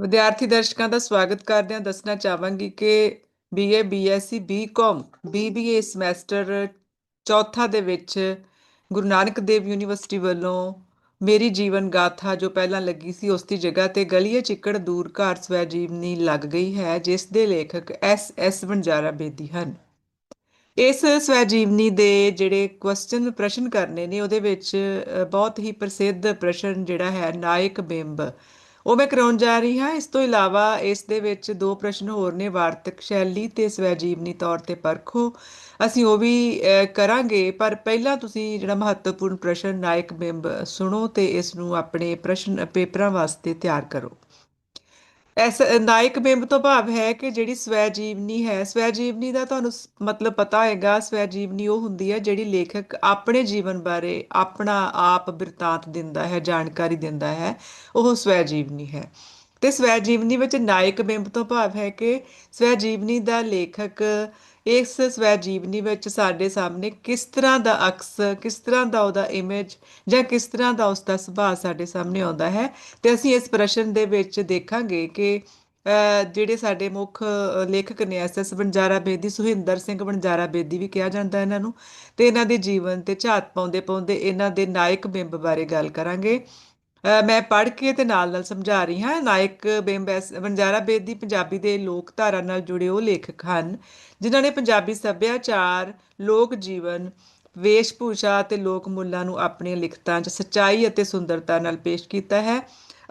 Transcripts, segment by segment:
ਵਿਦਿਆਰਥੀ ਦਰਸ਼ਕਾਂ ਦਾ ਸਵਾਗਤ ਕਰਦੇ ਹਾਂ। ਦੱਸਣਾ ਚਾਹਾਂਗੀ ਕਿ BA BSc BCom BBA semester ਚੌਥਾ ਦੇ ਵਿੱਚ ਗੁਰੂ ਨਾਨਕ ਦੇਵ ਯੂਨੀਵਰਸਿਟੀ ਵੱਲੋਂ ਮੇਰੀ ਜੀਵਨ ਗਾਥਾ ਜੋ ਪਹਿਲਾਂ ਲੱਗੀ ਸੀ, ਉਸ ਦੀ ਜਗ੍ਹਾ ਤੇ ਗਲੀਏ ਚਿੱਕੜ ਦੂਰ ਘਰ ਸਵੈ ਜੀਵਨੀ ਲੱਗ ਗਈ ਹੈ, ਜਿਸ ਦੇ ਲੇਖਕ ਐਸ ਐਸ ਵਣਜਾਰਾ ਬੇਦੀ ਹਨ। ਇਸ ਸਵੈ ਜੀਵਨੀ ਦੇ ਜਿਹੜੇ ਕੁਐਸਚਨ ਪ੍ਰਸ਼ਨ ਕਰਨੇ ਨੇ, ਉਹਦੇ ਵਿੱਚ ਬਹੁਤ ਹੀ ਪ੍ਰਸਿੱਧ ਪ੍ਰਸ਼ਨ ਜਿਹੜਾ ਹੈ, ਨਾਇਕ ਬਿੰਬ। ਉਹ ਮੈਂ ਕਰਾਉਣ ਜਾ ਰਹੀ ਹਾਂ। ਇਸ ਤੋਂ ਇਲਾਵਾ ਇਸ ਦੇ ਵਿੱਚ ਦੋ ਪ੍ਰਸ਼ਨ ਹੋਰ ਨੇ, ਵਾਰਤਕ ਸ਼ੈਲੀ ਤੇ ਸਵੈਜੀਵਨੀ ਤੌਰ ਤੇ ਪਰਖੋ। ਅਸੀਂ ਉਹ ਵੀ ਕਰਾਂਗੇ, ਪਰ ਪਹਿਲਾਂ ਤੁਸੀਂ ਜਿਹੜਾ ਮਹੱਤਵਪੂਰਨ ਪ੍ਰਸ਼ਨ ਨਾਇਕ ਬਿੰਬ ਸੁਣੋ ਤੇ ਇਸ ਨੂੰ ਆਪਣੇ ਪ੍ਰਸ਼ਨ ਪੇਪਰਾਂ ਵਾਸਤੇ ਤਿਆਰ ਕਰੋ। ਐਸ ਨਾਇਕ ਬਿੰਬ ਤੋਂ ਭਾਵ ਹੈ ਕਿ ਜਿਹੜੀ ਸਵੈ ਜੀਵਨੀ ਹੈ ਸਵੈ ਜੀਵਨੀ ਦਾ ਤੁਹਾਨੂੰ ਸ- ਮਤਲਬ ਪਤਾ ਹੋਏਗਾ ਸਵੈ ਜੀਵਨੀ ਉਹ ਹੁੰਦੀ ਹੈ ਜਿਹੜੀ ਲੇਖਕ ਆਪਣੇ ਜੀਵਨ ਬਾਰੇ ਆਪਣਾ ਆਪ ਬਿਰਤਾਂਤ ਦਿੰਦਾ ਹੈ, ਜਾਣਕਾਰੀ ਦਿੰਦਾ ਹੈ, ਉਹ ਸਵੈ ਜੀਵਨੀ ਹੈ। ਤੇ ਸਵੈ ਜੀਵਨੀ ਵਿੱਚ ਨਾਇਕ ਬਿੰਬ ਤੋਂ ਭਾਵ ਹੈ ਕਿ ਸਵੈ ਜੀਵਨੀ ਦਾ ਲੇਖਕ ਇਸ ਸਵੈ ਜੀਵਨੀ ਵਿੱਚ ਸਾਡੇ ਸਾਹਮਣੇ ਕਿਸ ਤਰ੍ਹਾਂ ਦਾ ਅਕਸ, ਕਿਸ ਤਰ੍ਹਾਂ ਦਾ ਉਹਦਾ ਇਮੇਜ ਜਾਂ ਕਿਸ ਤਰ੍ਹਾਂ ਦਾ ਉਸ ਦਾ ਸੁਭਾਅ ਸਾਡੇ ਸਾਹਮਣੇ ਆਉਂਦਾ ਹੈ ਤੇ ਅਸੀਂ ਇਸ ਪ੍ਰਸ਼ਨ ਦੇ ਵਿੱਚ ਦੇਖਾਂਗੇ ਕਿ ਜਿਹੜੇ ਸਾਡੇ ਮੁੱਖ ਲੇਖਕ ਨੇ ਐਸ ਐਸ ਵਣਜਾਰਾ ਬੇਦੀ, ਸੁਹਿੰਦਰ ਸਿੰਘ ਵਣਜਾਰਾ ਬੇਦੀ ਵੀ ਕਿਹਾ ਜਾਂਦਾ ਇਹਨਾਂ ਨੂੰ ਤੇ ਇਹਨਾਂ ਦੇ ਜੀਵਨ ਤੇ ਝਾਤ ਪਾਉਂਦੇ ਪਾਉਂਦੇ ਇਹਨਾਂ ਦੇ ਨਾਇਕ ਬਿੰਬ ਬਾਰੇ ਗੱਲ ਕਰਾਂਗੇ। ਮੈਂ ਪੜ੍ਹ ਕੇ ਤੇ ਨਾਲ ਨਾਲ ਸਮਝਾ ਰਹੀ ਹਾਂ, ਨਾਇਕ ਬੇਮਬੈਸ ਐਸ ਵਣਜਾਰਾ ਬੇਦੀ ਪੰਜਾਬੀ ਦੇ ਲੋਕ ਧਾਰਾ ਨਾਲ ਜੁੜੇ ਉਹ ਲੇਖਕ ਹਨ, ਜਿਨ੍ਹਾਂ ਨੇ ਪੰਜਾਬੀ ਸੱਭਿਆਚਾਰ, ਲੋਕ ਜੀਵਨ ਵੇਸ਼ ਭੂਸ਼ਾ ਅਤੇ ਲੋਕ ਮੁੱਲਾਂ ਨੂੰ ਆਪਣੀਆਂ ਲਿਖਤਾਂ 'ਚ ਸੱਚਾਈ ਅਤੇ ਸੁੰਦਰਤਾ ਨਾਲ ਪੇਸ਼ ਕੀਤਾ ਹੈ।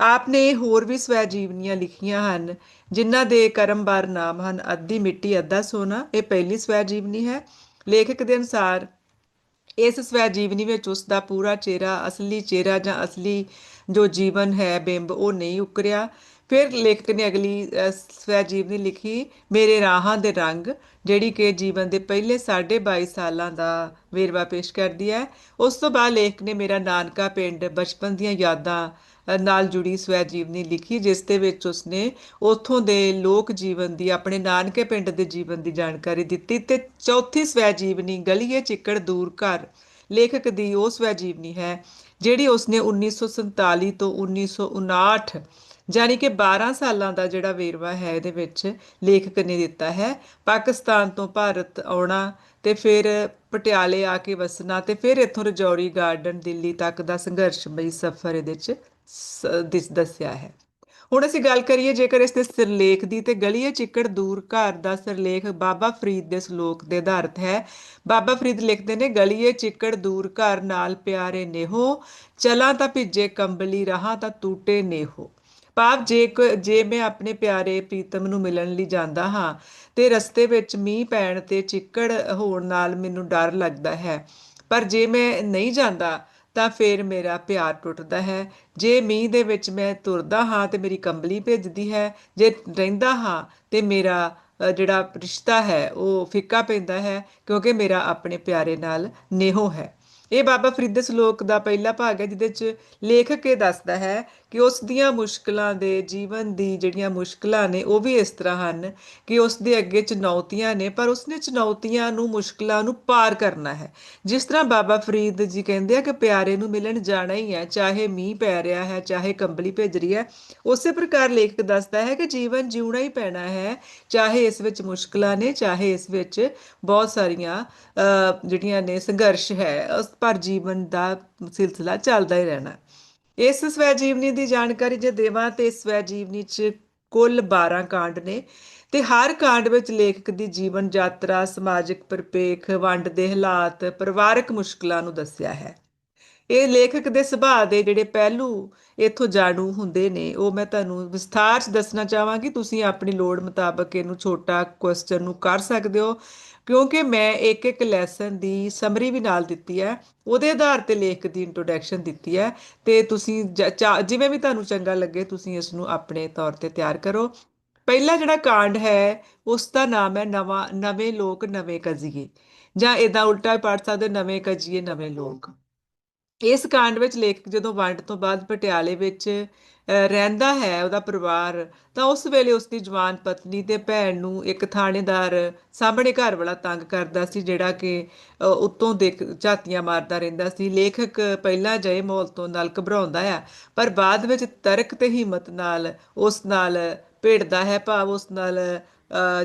ਆਪ ਨੇ ਹੋਰ ਵੀ ਸਵੈ ਜੀਵਨੀਆਂ ਲਿਖੀਆਂ ਹਨ, ਜਿਨ੍ਹਾਂ ਦੇ ਕਰਮਬਾਰ ਨਾਮ ਹਨ ਅੱਧੀ ਮਿੱਟੀ, ਅੱਧਾ ਸੋਨਾ। ਇਹ ਪਹਿਲੀ ਸਵੈ ਜੀਵਨੀ ਹੈ। ਲੇਖਕ ਦੇ ਅਨੁਸਾਰ ਇਸ ਸਵੈ ਜੀਵਨੀ ਵਿੱਚ ਉਸ ਦਾ ਪੂਰਾ ਚਿਹਰਾ, ਅਸਲੀ ਚਿਹਰਾ ਜਾਂ ਅਸਲੀ ਜੋ ਜੀਵਨ ਹੈ ਬਿੰਬ, ਉਹ ਨਹੀਂ ਉਕਰਿਆ। ਫਿਰ ਲੇਖਕ ਨੇ ਅਗਲੀ ਸਵੈ ਜੀਵਨੀ ਲਿਖੀ, ਮੇਰੇ ਰਾਹਾਂ ਦੇ ਰੰਗ ਜਿਹੜੀ ਕਿ ਜੀਵਨ ਦੇ ਪਹਿਲੇ 22 ਸਾਲਾਂ ਦਾ ਵੇਰਵਾ ਪੇਸ਼ ਕਰਦੀ ਹੈ। ਉਸ ਤੋਂ ਬਾਅਦ ਲੇਖਕ ਨੇ ਮੇਰਾ ਨਾਨਕਾ ਪਿੰਡ ਬਚਪਨ ਦੀਆਂ ਯਾਦਾਂ ਨਾਲ ਜੁੜੀ ਸਵੈ ਜੀਵਨੀ ਲਿਖੀ, ਜਿਸ ਦੇ ਵਿੱਚ ਉਸਨੇ ਉੱਥੋਂ ਦੇ ਲੋਕ ਜੀਵਨ ਦੀ, ਆਪਣੇ ਨਾਨਕੇ ਪਿੰਡ ਦੇ ਜੀਵਨ ਦੀ ਜਾਣਕਾਰੀ ਦਿੱਤੀ ਤੇ ਚੌਥੀ ਸਵੈ ਜੀਵਨੀ ਗਲੀਏ ਚਿੱਕੜ ਦੂਰ ਘਰ। ਲੇਖਕ ਦੀ ਉਹ ਸਵੈ ਜੀਵਨੀ ਹੈ ਜਿਹੜੀ ਉਸਨੇ 1947 ਤੋਂ 1959 ਜਾਣੀ ਕਿ 12 ਸਾਲਾਂ ਦਾ ਜਿਹੜਾ ਵੇਰਵਾ ਹੈ ਇਹਦੇ ਵਿੱਚ ਲੇਖਕ ਨੇ ਦਿੱਤਾ ਹੈ। ਪਾਕਿਸਤਾਨ ਤੋਂ ਭਾਰਤ ਆਉਣਾ ਤੇ ਫਿਰ ਪਟਿਆਲੇ ਆ ਕੇ ਵਸਣਾ ਤੇ ਫਿਰ ਇੱਥੋਂ ਰਜੌਰੀ ਗਾਰਡਨ ਦਿੱਲੀ ਤੱਕ ਦਾ ਸੰਘਰਸ਼ਮਈ ਸਫ਼ਰ ਇਹਦੇ ਵਿੱਚ ਸ- ਦਿਸ- ਦੱਸਿਆ ਹੈ। ਹੁਣ ਅਸੀਂ ਗੱਲ ਕਰੀਏ ਜੇਕਰ ਇਸ ਦੇ ਸਿਰਲੇਖ ਦੀ ਤੇ ਗਲੀਏ ਚਿੱਕੜ ਦੂਰ ਘਰ ਦਾ ਸਿਰਲੇਖ ਬਾਬਾ ਫਰੀਦ ਦੇ ਸ਼ਲੋਕ ਦੇ ਆਧਾਰਿਤ ਹੈ। ਬਾਬਾ ਫਰੀਦ ਲਿਖਦੇ ਨੇ, ਗਲੀਏ ਚਿੱਕੜ ਦੂਰ ਘਰ ਨਾਲ ਪਿਆਰੇ ਨੇਹੋ, ਚਲਾਂ ਤਾਂ ਭਿੱਜੇ ਕੰਬਲੀ ਰਹਾ ਤਾਂ ਟੂਟੇ ਨੇਹੋ। ਭਾਵ ਜੇ ਕੋ- ਜੇ ਮੈਂ ਆਪਣੇ ਪਿਆਰੇ ਪ੍ਰੀਤਮ ਨੂੰ ਮਿਲਣ ਲਈ ਜਾਂਦਾ ਹਾਂ, ਤੇ ਰਸਤੇ ਵਿੱਚ ਮੀਂਹ ਪੈਣ ਤੇ ਚਿੱਕੜ ਹੋਣ ਨਾਲ ਮੈਨੂੰ ਡਰ ਲੱਗਦਾ ਹੈ। ਪਰ ਜੇ ਮੈਂ ਨਹੀਂ ਜਾਂਦਾ ਤਾਂ ਫਿਰ ਮੇਰਾ ਪਿਆਰ ਟੁੱਟਦਾ ਹੈ। ਜੇ ਮੀਂਹ ਦੇ ਵਿੱਚ ਮੈਂ ਤੁਰਦਾ ਹਾਂ ਤੇ ਮੇਰੀ ਕੰਬਲੀ ਭਿੱਜਦੀ ਹੈ, ਜੇ ਰਹਿੰਦਾ ਹਾਂ ਤੇ ਮੇਰਾ ਜਿਹੜਾ ਰਿਸ਼ਤਾ ਹੈ ਉਹ ਫਿੱਕਾ ਪੈਂਦਾ ਹੈ ਕਿਉਂਕਿ ਮੇਰਾ ਆਪਣੇ ਪਿਆਰੇ ਨਾਲ ਨੇਹੋ ਹੈ। ਇਹ ਬਾਬਾ ਫਰੀਦ ਦੇ ਸ਼ਲੋਕ ਦਾ ਪਹਿਲਾ ਭਾਗ ਹੈ, ਜਿਹਦੇ 'ਚ ਲੇਖਕ ਇਹ ਦੱਸਦਾ ਹੈ ਕਿ ਉਸ ਦੀਆਂ ਮੁਸ਼ਕਲਾਂ ਦੇ ਜੀਵਨ ਦੀ ਜਿਹੜੀਆਂ ਮੁਸ਼ਕਲਾਂ ਨੇ, ਉਹ ਵੀ ਇਸ ਤਰ੍ਹਾਂ ਹਨ ਕਿ ਉਸ ਦੇ ਅੱਗੇ ਚੁਣੌਤੀਆਂ ਨੇ, ਪਰ ਉਸਨੇ ਚੁਣੌਤੀਆਂ ਨੂੰ, ਮੁਸ਼ਕਲਾਂ ਨੂੰ ਪਾਰ ਕਰਨਾ ਹੈ। ਜਿਸ ਤਰ੍ਹਾਂ ਬਾਬਾ ਫਰੀਦ ਜੀ ਕਹਿੰਦੇ ਆ ਕਿ ਪਿਆਰੇ ਨੂੰ ਮਿਲਣ ਜਾਣਾ ਹੀ ਹੈ, ਚਾਹੇ ਮੀਂਹ ਪੈ ਰਿਹਾ ਹੈ, ਚਾਹੇ ਕੰਬਲੀ ਭੇਜ ਰਹੀ ਹੈ, ਉਸੇ ਪ੍ਰਕਾਰ ਲੇਖਕ ਦੱਸਦਾ ਹੈ ਕਿ ਜੀਵਨ ਜਿਉਣਾ ਹੀ ਪੈਣਾ ਹੈ, ਚਾਹੇ ਇਸ ਵਿੱਚ ਮੁਸ਼ਕਲਾਂ ਨੇ, ਚਾਹੇ ਇਸ ਵਿੱਚ ਬਹੁਤ ਸਾਰੀਆਂ ਜਿਹੜੀਆਂ ਨੇ ਸੰਘਰਸ਼ ਹੈ ਪਰ ਜੀਵਨ ਦਾ ਸਿਲਸਿਲਾ ਚੱਲਦਾ ਹੀ ਰਹਿਣਾ। ਇਸ ਸਵੈ ਜੀਵਨੀ ਦੀ ਜਾਣਕਾਰੀ ਜੇ ਦੇਵਾਂ ਤੇ ਇਸ ਸਵੈ ਜੀਵਨੀ 'ਚ ਕੁੱਲ 12 ਕਾਂਡ ਨੇ ਤੇ ਹਰ ਕਾਂਡ ਵਿੱਚ ਲੇਖਕ ਦੀ ਜੀਵਨ ਯਾਤਰਾ, ਸਮਾਜਿਕ ਪਰਿਪੇਖ, ਵੰਡ ਦੇ ਹਾਲਾਤ, ਪਰਿਵਾਰਕ ਮੁਸ਼ਕਲਾਂ ਨੂੰ ਦੱਸਿਆ ਹੈ। ਇਹ ਲੇਖਕ ਦੇ ਸੁਭਾਅ ਦੇ ਜਿਹੜੇ ਪਹਿਲੂ ਇਥੋਂ ਜਾਣੂ ਹੁੰਦੇ ਨੇ, ਉਹ ਮੈਂ ਤੁਹਾਨੂੰ ਵਿਸਥਾਰ 'ਚ ਦੱਸਣਾ ਚਾਹਾਂਗੀ। ਤੁਸੀਂ ਆਪਣੀ ਲੋੜ ਮੁਤਾਬਕ ਇਹਨੂੰ ਛੋਟਾ ਕੁਐਸਚਨ ਨੂੰ ਕਰ ਸਕਦੇ ਹੋ। ਕਿਉਂਕਿ ਮੈਂ ਇੱਕ ਇੱਕ ਲੈਸਨ ਦੀ ਸਮਰੀ ਵੀ ਨਾਲ ਦਿੱਤੀ ਹੈ। ਉਹਦੇ ਆਧਾਰ ਤੇ ਲੇਖਕ ਦੀ ਇੰਟਰੋਡਕਸ਼ਨ ਦਿੱਤੀ ਹੈ ਤੇ ਤੁਸੀਂ ਜ- ਚਾ- ਜਿਵੇਂ ਵੀ ਤੁਹਾਨੂੰ ਚੰਗਾ ਲੱਗੇ ਤੁਸੀਂ ਇਸ ਨੂੰ ਆਪਣੇ ਤੌਰ ਤੇ ਤਿਆਰ ਕਰੋ। ਪਹਿਲਾ ਜਿਹੜਾ ਕਾਂਡ ਹੈ ਉਸ ਦਾ ਨਾਮ ਹੈ ਨਵਾਂ ਨਵੇਂ ਲੋਕ ਨਵੇਂ ਕਜੀਏ। ਜਾਂ ਇਦਾਂ ਉਲਟਾ ਵੀ ਪੜ ਸਕਦੇ ਹੋ, ਨਵੇਂ ਕਜੀਏ ਨਵੇਂ ਲੋਕ। ਇਸ ਕਾਂਡ ਵਿੱਚ ਲੇਖਕ ਜਦੋਂ ਵੰਡ ਤੋਂ ਬਾਅਦ ਪਟਿਆਲੇ ਵਿੱਚ ਰਹਿੰਦਾ ਹੈ ਉਹਦਾ ਪਰਿਵਾਰ, ਤਾਂ ਉਸ ਵੇਲੇ ਉਸ ਦੀ ਜਵਾਨ ਪਤਨੀ ਤੇ ਭੈਣ ਨੂੰ ਇੱਕ ਥਾਣੇਦਾਰ ਸਾਹਮਣੇ ਘਰ ਵਾਲਾ ਤੰਗ ਕਰਦਾ ਸੀ, ਜਿਹੜਾ ਕਿ ਉੱਤੋਂ ਦੇਖ ਝਾਤੀਆਂ ਮਾਰਦਾ ਰਹਿੰਦਾ ਸੀ। ਲੇਖਕ ਪਹਿਲਾਂ ਜਏ ਮੌਲ ਤੋਂ ਨਾਲ ਘਬਰਾਉਂਦਾ ਆ ਪਰ ਬਾਅਦ ਵਿੱਚ ਤਰਕ ਤੇ ਹਿੰਮਤ ਨਾਲ ਉਸ ਨਾਲ ਭਿੜਦਾ ਹੈ, ਭਾਵ ਉਸ ਨਾਲ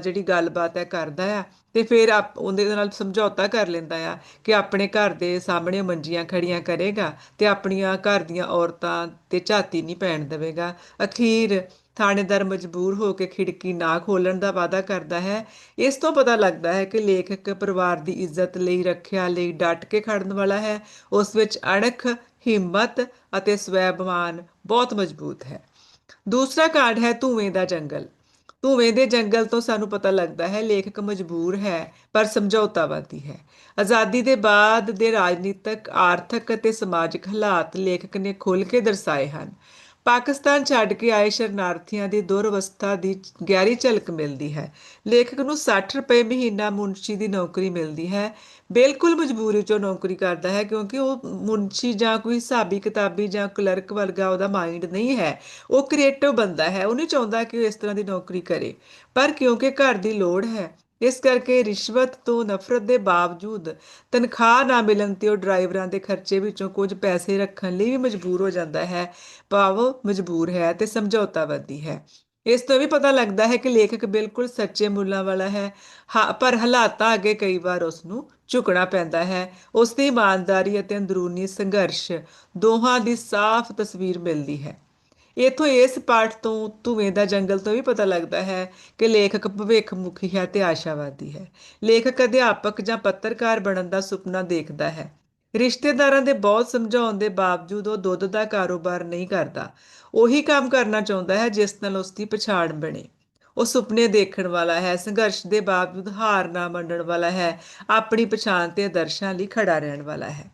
ਜਿਹੜੀ ਗੱਲਬਾਤ ਹੈ ਕਰਦਾ ਆ ਤੇ ਫਿਰ ਆਪ ਉਹਦੇ ਨਾਲ ਸਮਝੌਤਾ ਕਰ ਲੈਂਦਾ ਆ ਕਿ ਆਪਣੇ ਘਰ ਦੇ ਸਾਹਮਣੇ ਮੰਜੀਆਂ ਖੜੀਆਂ ਕਰੇਗਾ ਤੇ ਆਪਣੀਆਂ ਘਰ ਦੀਆਂ ਔਰਤਾਂ ਤੇ ਝਾਤੀ ਨਹੀਂ ਪੈਣ ਦੇਵੇਗਾ। ਅਖੀਰ ਥਾਣੇਦਾਰ ਮਜਬੂਰ ਹੋ ਕੇ ਖਿੜਕੀ ਨਾ ਖੋਲਣ ਦਾ ਵਾਅਦਾ ਕਰਦਾ ਹੈ। ਇਸ ਤੋਂ ਪਤਾ ਲੱਗਦਾ ਹੈ ਕਿ ਲੇਖਕ ਪਰਿਵਾਰ ਦੀ ਇੱਜ਼ਤ ਲਈ ਰੱਖਿਆ ਲਈ ਡਟ ਕੇ ਖੜਨ ਵਾਲਾ ਹੈ। ਉਸ ਵਿੱਚ ਅਣਖ, ਹਿੰਮਤ ਅਤੇ ਸਵੈਭਮਾਨ ਬਹੁਤ ਮਜ਼ਬੂਤ ਹੈ। ਦੂਸਰਾ ਕਾਰਡ ਹੈ ਧੂਏ ਦਾ ਜੰਗਲ। ਧੂਏ ਦੇ ਜੰਗਲ ਤੋਂ ਸਾਨੂੰ ਪਤਾ ਲੱਗਦਾ ਹੈ, ਲੇਖਕ ਮਜਬੂਰ ਹੈ, ਪਰ ਸਮਝੌਤਾਵਾਦੀ ਹੈ। ਆਜ਼ਾਦੀ ਦੇ ਬਾਅਦ ਦੇ ਰਾਜਨੀਤਿਕ, ਆਰਥਿਕ ਅਤੇ ਸਮਾਜਿਕ ਹਾਲਾਤ ਲੇਖਕ ਨੇ ਖੁੱਲ੍ਹ ਕੇ ਦਰਸਾਏ ਹਨ। ਪਾਕਿਸਤਾਨ ਛੱਡ ਕੇ ਆਏ ਸ਼ਰਨਾਰਥੀਆਂ ਦੀ ਦੁਰਵਸਥਾ ਦੀ ਗਹਿਰੀ ਝਲਕ ਮਿਲਦੀ ਹੈ। ਲੇਖਕ ਨੂੰ 60 ਰੁਪਏ ਮਹੀਨਾ ਮੁਨਸ਼ੀ ਦੀ ਨੌਕਰੀ ਮਿਲਦੀ ਹੈ। ਬਿਲਕੁਲ ਮਜਬੂਰੀ ਚੋਂ ਨੌਕਰੀ ਕਰਦਾ ਹੈ, ਕਿਉਂਕਿ ਉਹ ਮੁਨਸ਼ੀ ਜਾਂ ਕੋਈ ਹਿਸਾਬੀ ਕਿਤਾਬੀ ਜਾਂ ਕਲਰਕ ਵਰਗਾ ਉਹਦਾ ਮਾਈਂਡ ਨਹੀਂ ਹੈ। ਉਹ ਕ੍ਰੀਏਟਿਵ ਬੰਦਾ ਹੈ, ਉਹ ਨਹੀਂ ਚਾਹੁੰਦਾ ਕਿ ਉਹ ਇਸ ਤਰ੍ਹਾਂ ਦੀ ਨੌਕਰੀ ਕਰੇ। ਪਰ ਕਿਉਂਕਿ ਘਰ ਦੀ ਲੋੜ ਹੈ, ਇਸ ਕਰਕੇ ਰਿਸ਼ਵਤ ਤੋਂ ਨਫ਼ਰਤ ਦੇ ਬਾਵਜੂਦ ਤਨਖਾਹ ਨਾ ਮਿਲਣ ਤੇ ਉਹ ਡਰਾਈਵਰਾਂ ਦੇ ਖਰਚੇ ਵਿੱਚੋਂ ਕੁਝ ਪੈਸੇ ਰੱਖਣ ਲਈ ਵੀ ਮਜਬੂਰ ਹੋ ਜਾਂਦਾ ਹੈ, ਭਾਵ ਮਜਬੂਰ ਹੈ ਤੇ ਸਮਝੌਤਾਵਾਦੀ ਹੈ। ਇਸ ਤੋਂ ਵੀ ਪਤਾ ਲੱਗਦਾ ਹੈ ਕਿ ਲੇਖਕ ਬਿਲਕੁਲ ਸੱਚੇ ਮੁੱਲਾਂ ਵਾਲਾ ਹੈ, ਹਾਂ, ਪਰ ਹਾਲਾਤਾਂ ਅੱਗੇ ਕਈ ਵਾਰ ਉਸ ਨੂੰ ਝੁਕਣਾ ਪੈਂਦਾ ਹੈ। ਉਸ ਦੀ ਇਮਾਨਦਾਰੀ ਅਤੇ ਅੰਦਰੂਨੀ ਸੰਘਰਸ਼ ਦੋਹਾਂ ਦੀ ਸਾਫ਼ ਤਸਵੀਰ ਮਿਲਦੀ ਹੈ। ਇਥੋਂ ਇਸ ਪਾਠ ਤੋਂ ਧੂਏ ਦਾ ਜੰਗਲ ਤੋਂ ਵੀ ਪਤਾ ਲੱਗਦਾ ਹੈ ਕਿ ਲੇਖਕ ਭਵਿੱਖ ਮੁਖੀ ਹੈ ਤੇ ਆਸ਼ਾਵਾਦੀ ਹੈ। ਲੇਖਕ, ਅਧਿਆਪਕ ਜਾਂ ਪੱਤਰਕਾਰ ਬਣਨ ਦਾ ਸੁਪਨਾ ਦੇਖਦਾ ਹੈ। ਰਿਸ਼ਤੇਦਾਰਾਂ ਦੇ ਬਹੁਤ ਸਮਝਾਉਣ ਦੇ ਬਾਵਜੂਦ ਉਹ ਦੁੱਧ ਦਾ ਕਾਰੋਬਾਰ ਨਹੀਂ ਕਰਦਾ। ਉਹੀ ਕੰਮ ਕਰਨਾ ਚਾਹੁੰਦਾ ਹੈ ਜਿਸ ਨਾਲ ਉਸ ਦੀ ਪਛਾਣ ਬਣੇ। ਉਹ ਸੁਪਨੇ ਦੇਖਣ ਵਾਲਾ ਹੈ, ਸੰਘਰਸ਼ ਦੇ ਬਾਵਜੂਦ ਹਾਰ ਨਾ ਮੰਨਣ ਵਾਲਾ ਹੈ, ਆਪਣੀ ਪਛਾਣ ਤੇ ਆਦਰਸ਼ਾਂ ਲਈ ਖੜਾ ਰਹਿਣ ਵਾਲਾ ਹੈ।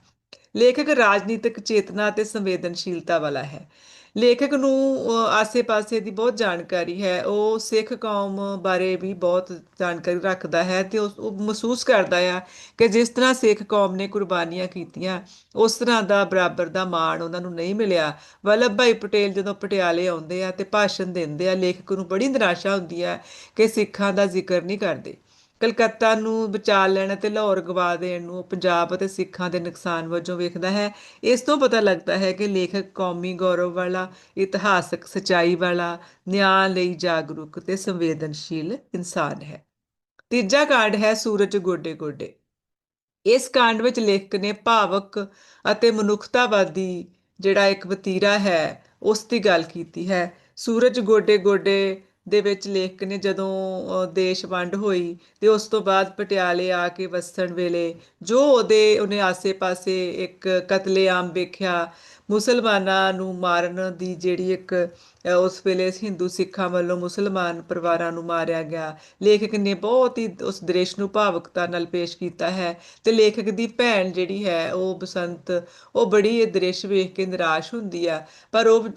ਲੇਖਕ ਰਾਜਨੀਤਿਕ ਚੇਤਨਾ ਤੇ ਸੰਵੇਦਨਸ਼ੀਲਤਾ ਵਾਲਾ ਹੈ। ਲੇਖਕ ਨੂੰ ਆਸੇ-ਪਾਸੇ ਦੀ ਬਹੁਤ ਜਾਣਕਾਰੀ ਹੈ। ਉਹ ਸਿੱਖ ਕੌਮ ਬਾਰੇ ਵੀ ਬਹੁਤ ਜਾਣਕਾਰੀ ਰੱਖਦਾ ਹੈ ਤੇ ਉਸ- ਉਹ ਮਹਿਸੂਸ ਕਰਦਾ ਆ ਕਿ ਜਿਸ ਤਰ੍ਹਾਂ ਸਿੱਖ ਕੌਮ ਨੇ ਕੁਰਬਾਨੀਆਂ ਕੀਤੀਆਂ, ਉਸ ਤਰ੍ਹਾਂ ਦਾ ਬਰਾਬਰ ਦਾ ਮਾਣ ਉਹਨਾਂ ਨੂੰ ਨਹੀਂ ਮਿਲਿਆ। ਵਲਭ ਭਾਈ ਪਟੇਲ ਜਦੋਂ ਪਟਿਆਲੇ ਆਉਂਦੇ ਆ ਤੇ ਭਾਸ਼ਣ ਦਿੰਦੇ ਆ, ਲੇਖਕ ਨੂੰ ਬੜੀ ਨਿਰਾਸ਼ਾ ਹੁੰਦੀ ਹੈ ਕਿ ਸਿੱਖਾਂ ਦਾ ਜ਼ਿਕਰ ਨਹੀਂ ਕਰਦੇ। ਕਲਕੱਤਾ ਨੂੰ ਬਚਾ ਲੈਣ ਅਤੇ ਲਾਹੌਰ ਗਵਾ ਦੇਣ ਨੂੰ ਪੰਜਾਬ ਅਤੇ ਸਿੱਖਾਂ ਦੇ ਨੁਕਸਾਨ ਵਜੋਂ ਵੇਖਦਾ ਹੈ। ਇਸ ਤੋਂ ਪਤਾ ਲੱਗਦਾ ਹੈ ਕਿ ਲੇਖਕ ਕੌਮੀ ਗੌਰਵ ਵਾਲਾ, ਇਤਿਹਾਸਕ ਸਚਾਈ ਵਾਲਾ, ਨਿਆਂ ਲਈ ਜਾਗਰੂਕ ਤੇ ਸੰਵੇਦਨਸ਼ੀਲ ਇਨਸਾਨ ਹੈ। ਤੀਜਾ ਕਾਂਡ ਹੈ ਸੂਰਜ ਗੋਡੇ ਗੋਡੇ। ਇਸ ਕਾਂਡ ਵਿੱਚ ਲੇਖਕ ਨੇ ਭਾਵਕ ਅਤੇ ਮਨੁੱਖਤਾਵਾਦੀ ਜਿਹੜਾ ਇੱਕ ਵਤੀਰਾ ਹੈ, ਉਸ ਦੀ ਗੱਲ ਕੀਤੀ ਹੈ। ਸੂਰਜ ਗੋਡੇ ਗੋਡੇ ਦੇ ਵਿੱਚ ਲੇਖਕ ਨੇ ਜਦੋਂ ਅ, ਦੇਸ਼ ਵੰਡ ਹੋਈ ਤੇ ਉਸ ਤੋਂ ਬਾਅਦ ਪਟਿਆਲੇ ਆ ਕੇ ਵਸਣ ਵੇਲੇ ਜੋ ਉਹਦੇ ਉਹਨੇ ਆਸੇ-ਪਾਸੇ ਇੱਕ ਕਤਲੇਆਮ ਵੇਖਿਆ ਮੁਸਲਮਾਨਾਂ ਨੂੰ ਮਾਰਨ ਦੀ ਜਿਹੜੀ ਇੱਕ ਉਸ ਵੇਲੇ ਹਿੰਦੂ ਸਿੱਖਾਂ ਵੱਲੋਂ ਮੁਸਲਮਾਨ ਪਰਿਵਾਰਾਂ ਨੂੰ ਮਾਰਿਆ ਗਿਆ। ਲੇਖਕ ਨੇ ਬਹੁਤ ਹੀ ਉਸ ਦ੍ਰਿਸ਼ ਨੂੰ ਭਾਵੁਕਤਾ ਨਾਲ ਪੇਸ਼ ਕੀਤਾ ਹੈ ਤੇ ਲੇਖਕ ਦੀ ਭੈਣ ਜਿਹੜੀ ਹੈ, ਉਹ ਬਸੰਤ, ਉਹ ਬੜੀ ਇਹ ਦ੍ਰਿਸ਼ ਵੇਖ ਕੇ ਨਿਰਾਸ਼ ਹੁੰਦੀ ਆ। ਪਰ ਉਹ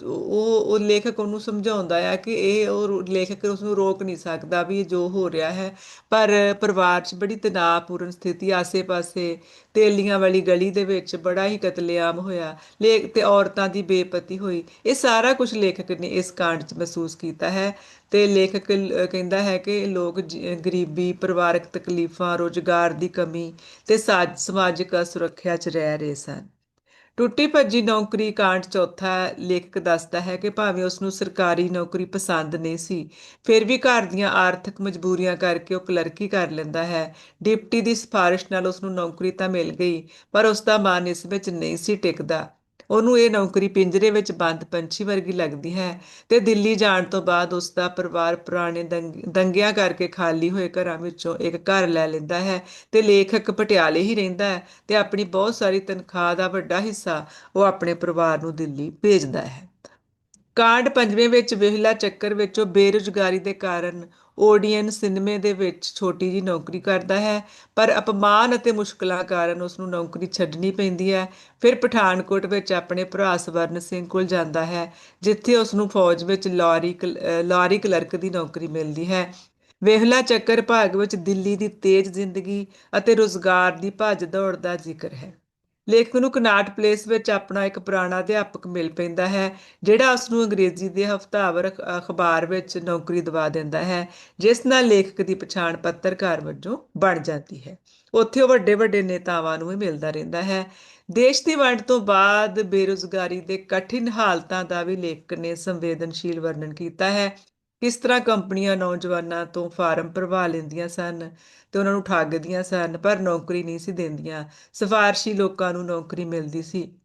ਉਹ ਲੇਖਕ ਉਹਨੂੰ ਸਮਝਾਉਂਦਾ ਆ ਕਿ ਇਹ ਉਹ ਲੇਖਕ ਉਸ ਨੂੰ ਰੋਕ ਨਹੀਂ ਸਕਦਾ ਵੀ ਇਹ ਜੋ ਹੋ ਰਿਹਾ ਹੈ। ਪਰ ਪਰਿਵਾਰ 'ਚ ਬੜੀ ਤਣਾਅਪੂਰਨ ਸਥਿਤੀ ਆਸੇ-ਪਾਸੇ ਤੇਲੀਆਂ ਵਾਲੀ ਗਲੀ ਦੇ ਵਿੱਚ ਬੜਾ ਹੀ ਕਤਲੇਆਮ ਹੋਇਆ। ਲੇਖ, ਤੇ ਔਰਤਾਂ ਦੀ ਬੇਪਤੀ ਹੋਈ। ਇਹ ਸਾਰਾ ਕੁਝ ਲੇਖਕ ਨੇ ਇਸ ਕਾਂਡ 'ਚ ਮਹਿਸੂਸ ਕੀਤਾ ਹੈ ਤੇ ਲੇਖਕ ਕਹਿੰਦਾ ਹੈ ਕਿ ਲੋਕ ਗਰੀਬੀ, ਪਰਿਵਾਰਕ ਤਕਲੀਫਾਂ, ਰੋਜ਼ਗਾਰ ਦੀ ਕਮੀ ਤੇ ਸਮਾਜਿਕ ਅਸੁਰੱਖਿਆ 'ਚ ਰਹਿ ਰਹੇ ਸਨ। ਟੁੱਟੀ ਭੱਜੀ ਨੌਕਰੀ ਕਾਂਡ ਚੌਥਾ ਲੇਖਕ ਦੱਸਦਾ ਹੈ ਕਿ ਭਾਵੇਂ ਉਸ ਨੂੰ ਸਰਕਾਰੀ ਨੌਕਰੀ ਪਸੰਦ ਨਹੀਂ ਸੀ, ਫਿਰ ਵੀ ਘਰ ਦੀਆਂ ਆਰਥਿਕ ਮਜਬੂਰੀਆਂ ਕਰਕੇ ਉਹ ਕਲਰਕੀ ਕਰ ਲੈਂਦਾ ਹੈ। ਡਿਪਟੀ ਦੀ ਸਿਫਾਰਿਸ਼ ਨਾਲ ਉਸ ਨੂੰ ਨੌਕਰੀ ਤਾਂ ਮਿਲ ਗਈ, ਪਰ ਉਸ ਦਾ ਮਨ ਇਸ ਵਿੱਚ ਨਹੀਂ ਸੀ ਟਿਕਦਾ। ਉਹਨੂੰ ਇਹ ਨੌਕਰੀ ਪਿੰਜਰੇ ਵਿੱਚ ਬੰਦ ਪੰਛੀ ਵਰਗੀ ਲੱਗਦੀ ਹੈ ਤੇ ਦਿੱਲੀ ਜਾਣ ਤੋਂ ਬਾਅਦ ਉਸ ਦਾ ਪਰਿਵਾਰ ਪੁਰਾਣੇ ਦੰਗ- ਦੰਗਿਆਂ ਕਰਕੇ ਖਾਲੀ ਹੋਏ ਘਰਾਂ ਵਿੱਚੋਂ ਇੱਕ ਘਰ ਲੈ ਲੈਂਦਾ ਹੈ ਤੇ ਲੇਖਕ ਪਟਿਆਲੇ ਹੀ ਰਹਿੰਦਾ ਹੈ ਤੇ ਆਪਣੀ ਬਹੁਤ ਸਾਰੀ ਤਨਖਾਹ ਦਾ ਵੱਡਾ ਹਿੱਸਾ ਉਹ ਆਪਣੇ ਪਰਿਵਾਰ ਨੂੰ ਦਿੱਲੀ ਭੇਜਦਾ ਹੈ। ਕਾਂਡ ਪੰਜਵੇਂ ਵਿੱਚ ਵਿਹਲਾ ਚੱਕਰ ਵਿੱਚੋਂ ਬੇਰੁਜ਼ਗਾਰੀ ਦੇ ਕਾਰਨ ਓਡੀਅਨ ਸਿਨੇਮੇ ਦੇ ਵਿੱਚ ਛੋਟੀ ਜੀ ਨੌਕਰੀ ਕਰਦਾ ਹੈ, ਪਰ ਅਪਮਾਨ ਅਤੇ ਮੁਸ਼ਕਲਾਂ ਕਾਰਨ ਉਸ ਨੂੰ ਨੌਕਰੀ ਛੱਡਣੀ ਪੈਂਦੀ ਹੈ। ਫਿਰ ਪਠਾਨਕੋਟ ਵਿੱਚ ਆਪਣੇ ਭਰਾ ਸਵਰਨ ਸਿੰਘ ਕੋਲ ਜਾਂਦਾ ਹੈ, ਜਿੱਥੇ ਉਸ ਨੂੰ ਫੌਜ ਵਿੱਚ ਲਾਰੀ ਕਲ- ਅਹ ਲਾਰੀ ਕਲਰਕ ਦੀ ਨੌਕਰੀ ਮਿਲਦੀ ਹੈ। ਵੇਹਲਾ ਚੱਕਰ ਭਾਗ ਵਿੱਚ ਦਿੱਲੀ ਦੀ ਤੇਜ਼ ਜ਼ਿੰਦਗੀ ਅਤੇ ਰੁਜ਼ਗਾਰ ਦੀ ਭੱਜ ਦੌੜ ਦਾ ਜ਼ਿਕਰ ਹੈ। ਲੇਖਕ ਨੂੰ ਕਨਾਟ ਪਲੇਸ ਵਿੱਚ ਆਪਣਾ ਇੱਕ ਪੁਰਾਣਾ ਅਧਿਆਪਕ ਮਿਲ ਪੈਂਦਾ ਹੈ, ਜਿਹੜਾ ਉਸ ਨੂੰ ਅੰਗਰੇਜ਼ੀ ਦੇ ਹਫ਼ਤਾਵਾਰ ਅਖਬਾਰ ਵਿੱਚ ਨੌਕਰੀ ਦਿਵਾ ਦਿੰਦਾ ਹੈ, ਜਿਸ ਨਾਲ ਲੇਖਕ ਦੀ ਪਛਾਣ ਪੱਤਰਕਾਰ ਵਜੋਂ ਬਣ ਜਾਂਦੀ ਹੈ। ਉੱਥੇ ਉਹ ਵੱਡੇ ਵੱਡੇ ਨੇਤਾਵਾਂ ਨੂੰ ਵੀ ਮਿਲਦਾ ਰਹਿੰਦਾ ਹੈ। ਦੇਸ਼ ਦੀ ਵੰਡ ਤੋਂ ਬਾਅਦ ਬੇਰੁਜ਼ਗਾਰੀ ਦੇ ਕਠਿਨ ਹਾਲਤਾਂ ਦਾ ਵੀ ਲੇਖਕ ਨੇ ਸੰਵੇਦਨਸ਼ੀਲ ਵਰਣਨ ਕੀਤਾ ਹੈ। ਕਿਸ ਤਰ੍ਹਾਂ ਕੰਪਨੀਆਂ ਨੌਜਵਾਨਾਂ ਤੋਂ ਫਾਰਮ ਭਰਵਾ ਲੈਂਦੀਆਂ ਸਨ ਤੇ ਉਹਨਾਂ ਨੂੰ ਠੱਗਦੀਆਂ ਸਨ, ਪਰ ਨੌਕਰੀ ਨਹੀਂ ਸੀ ਦਿੰਦੀਆਂ। ਸਿਫਾਰਸ਼ੀ ਲੋਕਾਂ ਨੂੰ ਨੌਕਰੀ ਮਿਲਦੀ ਸੀ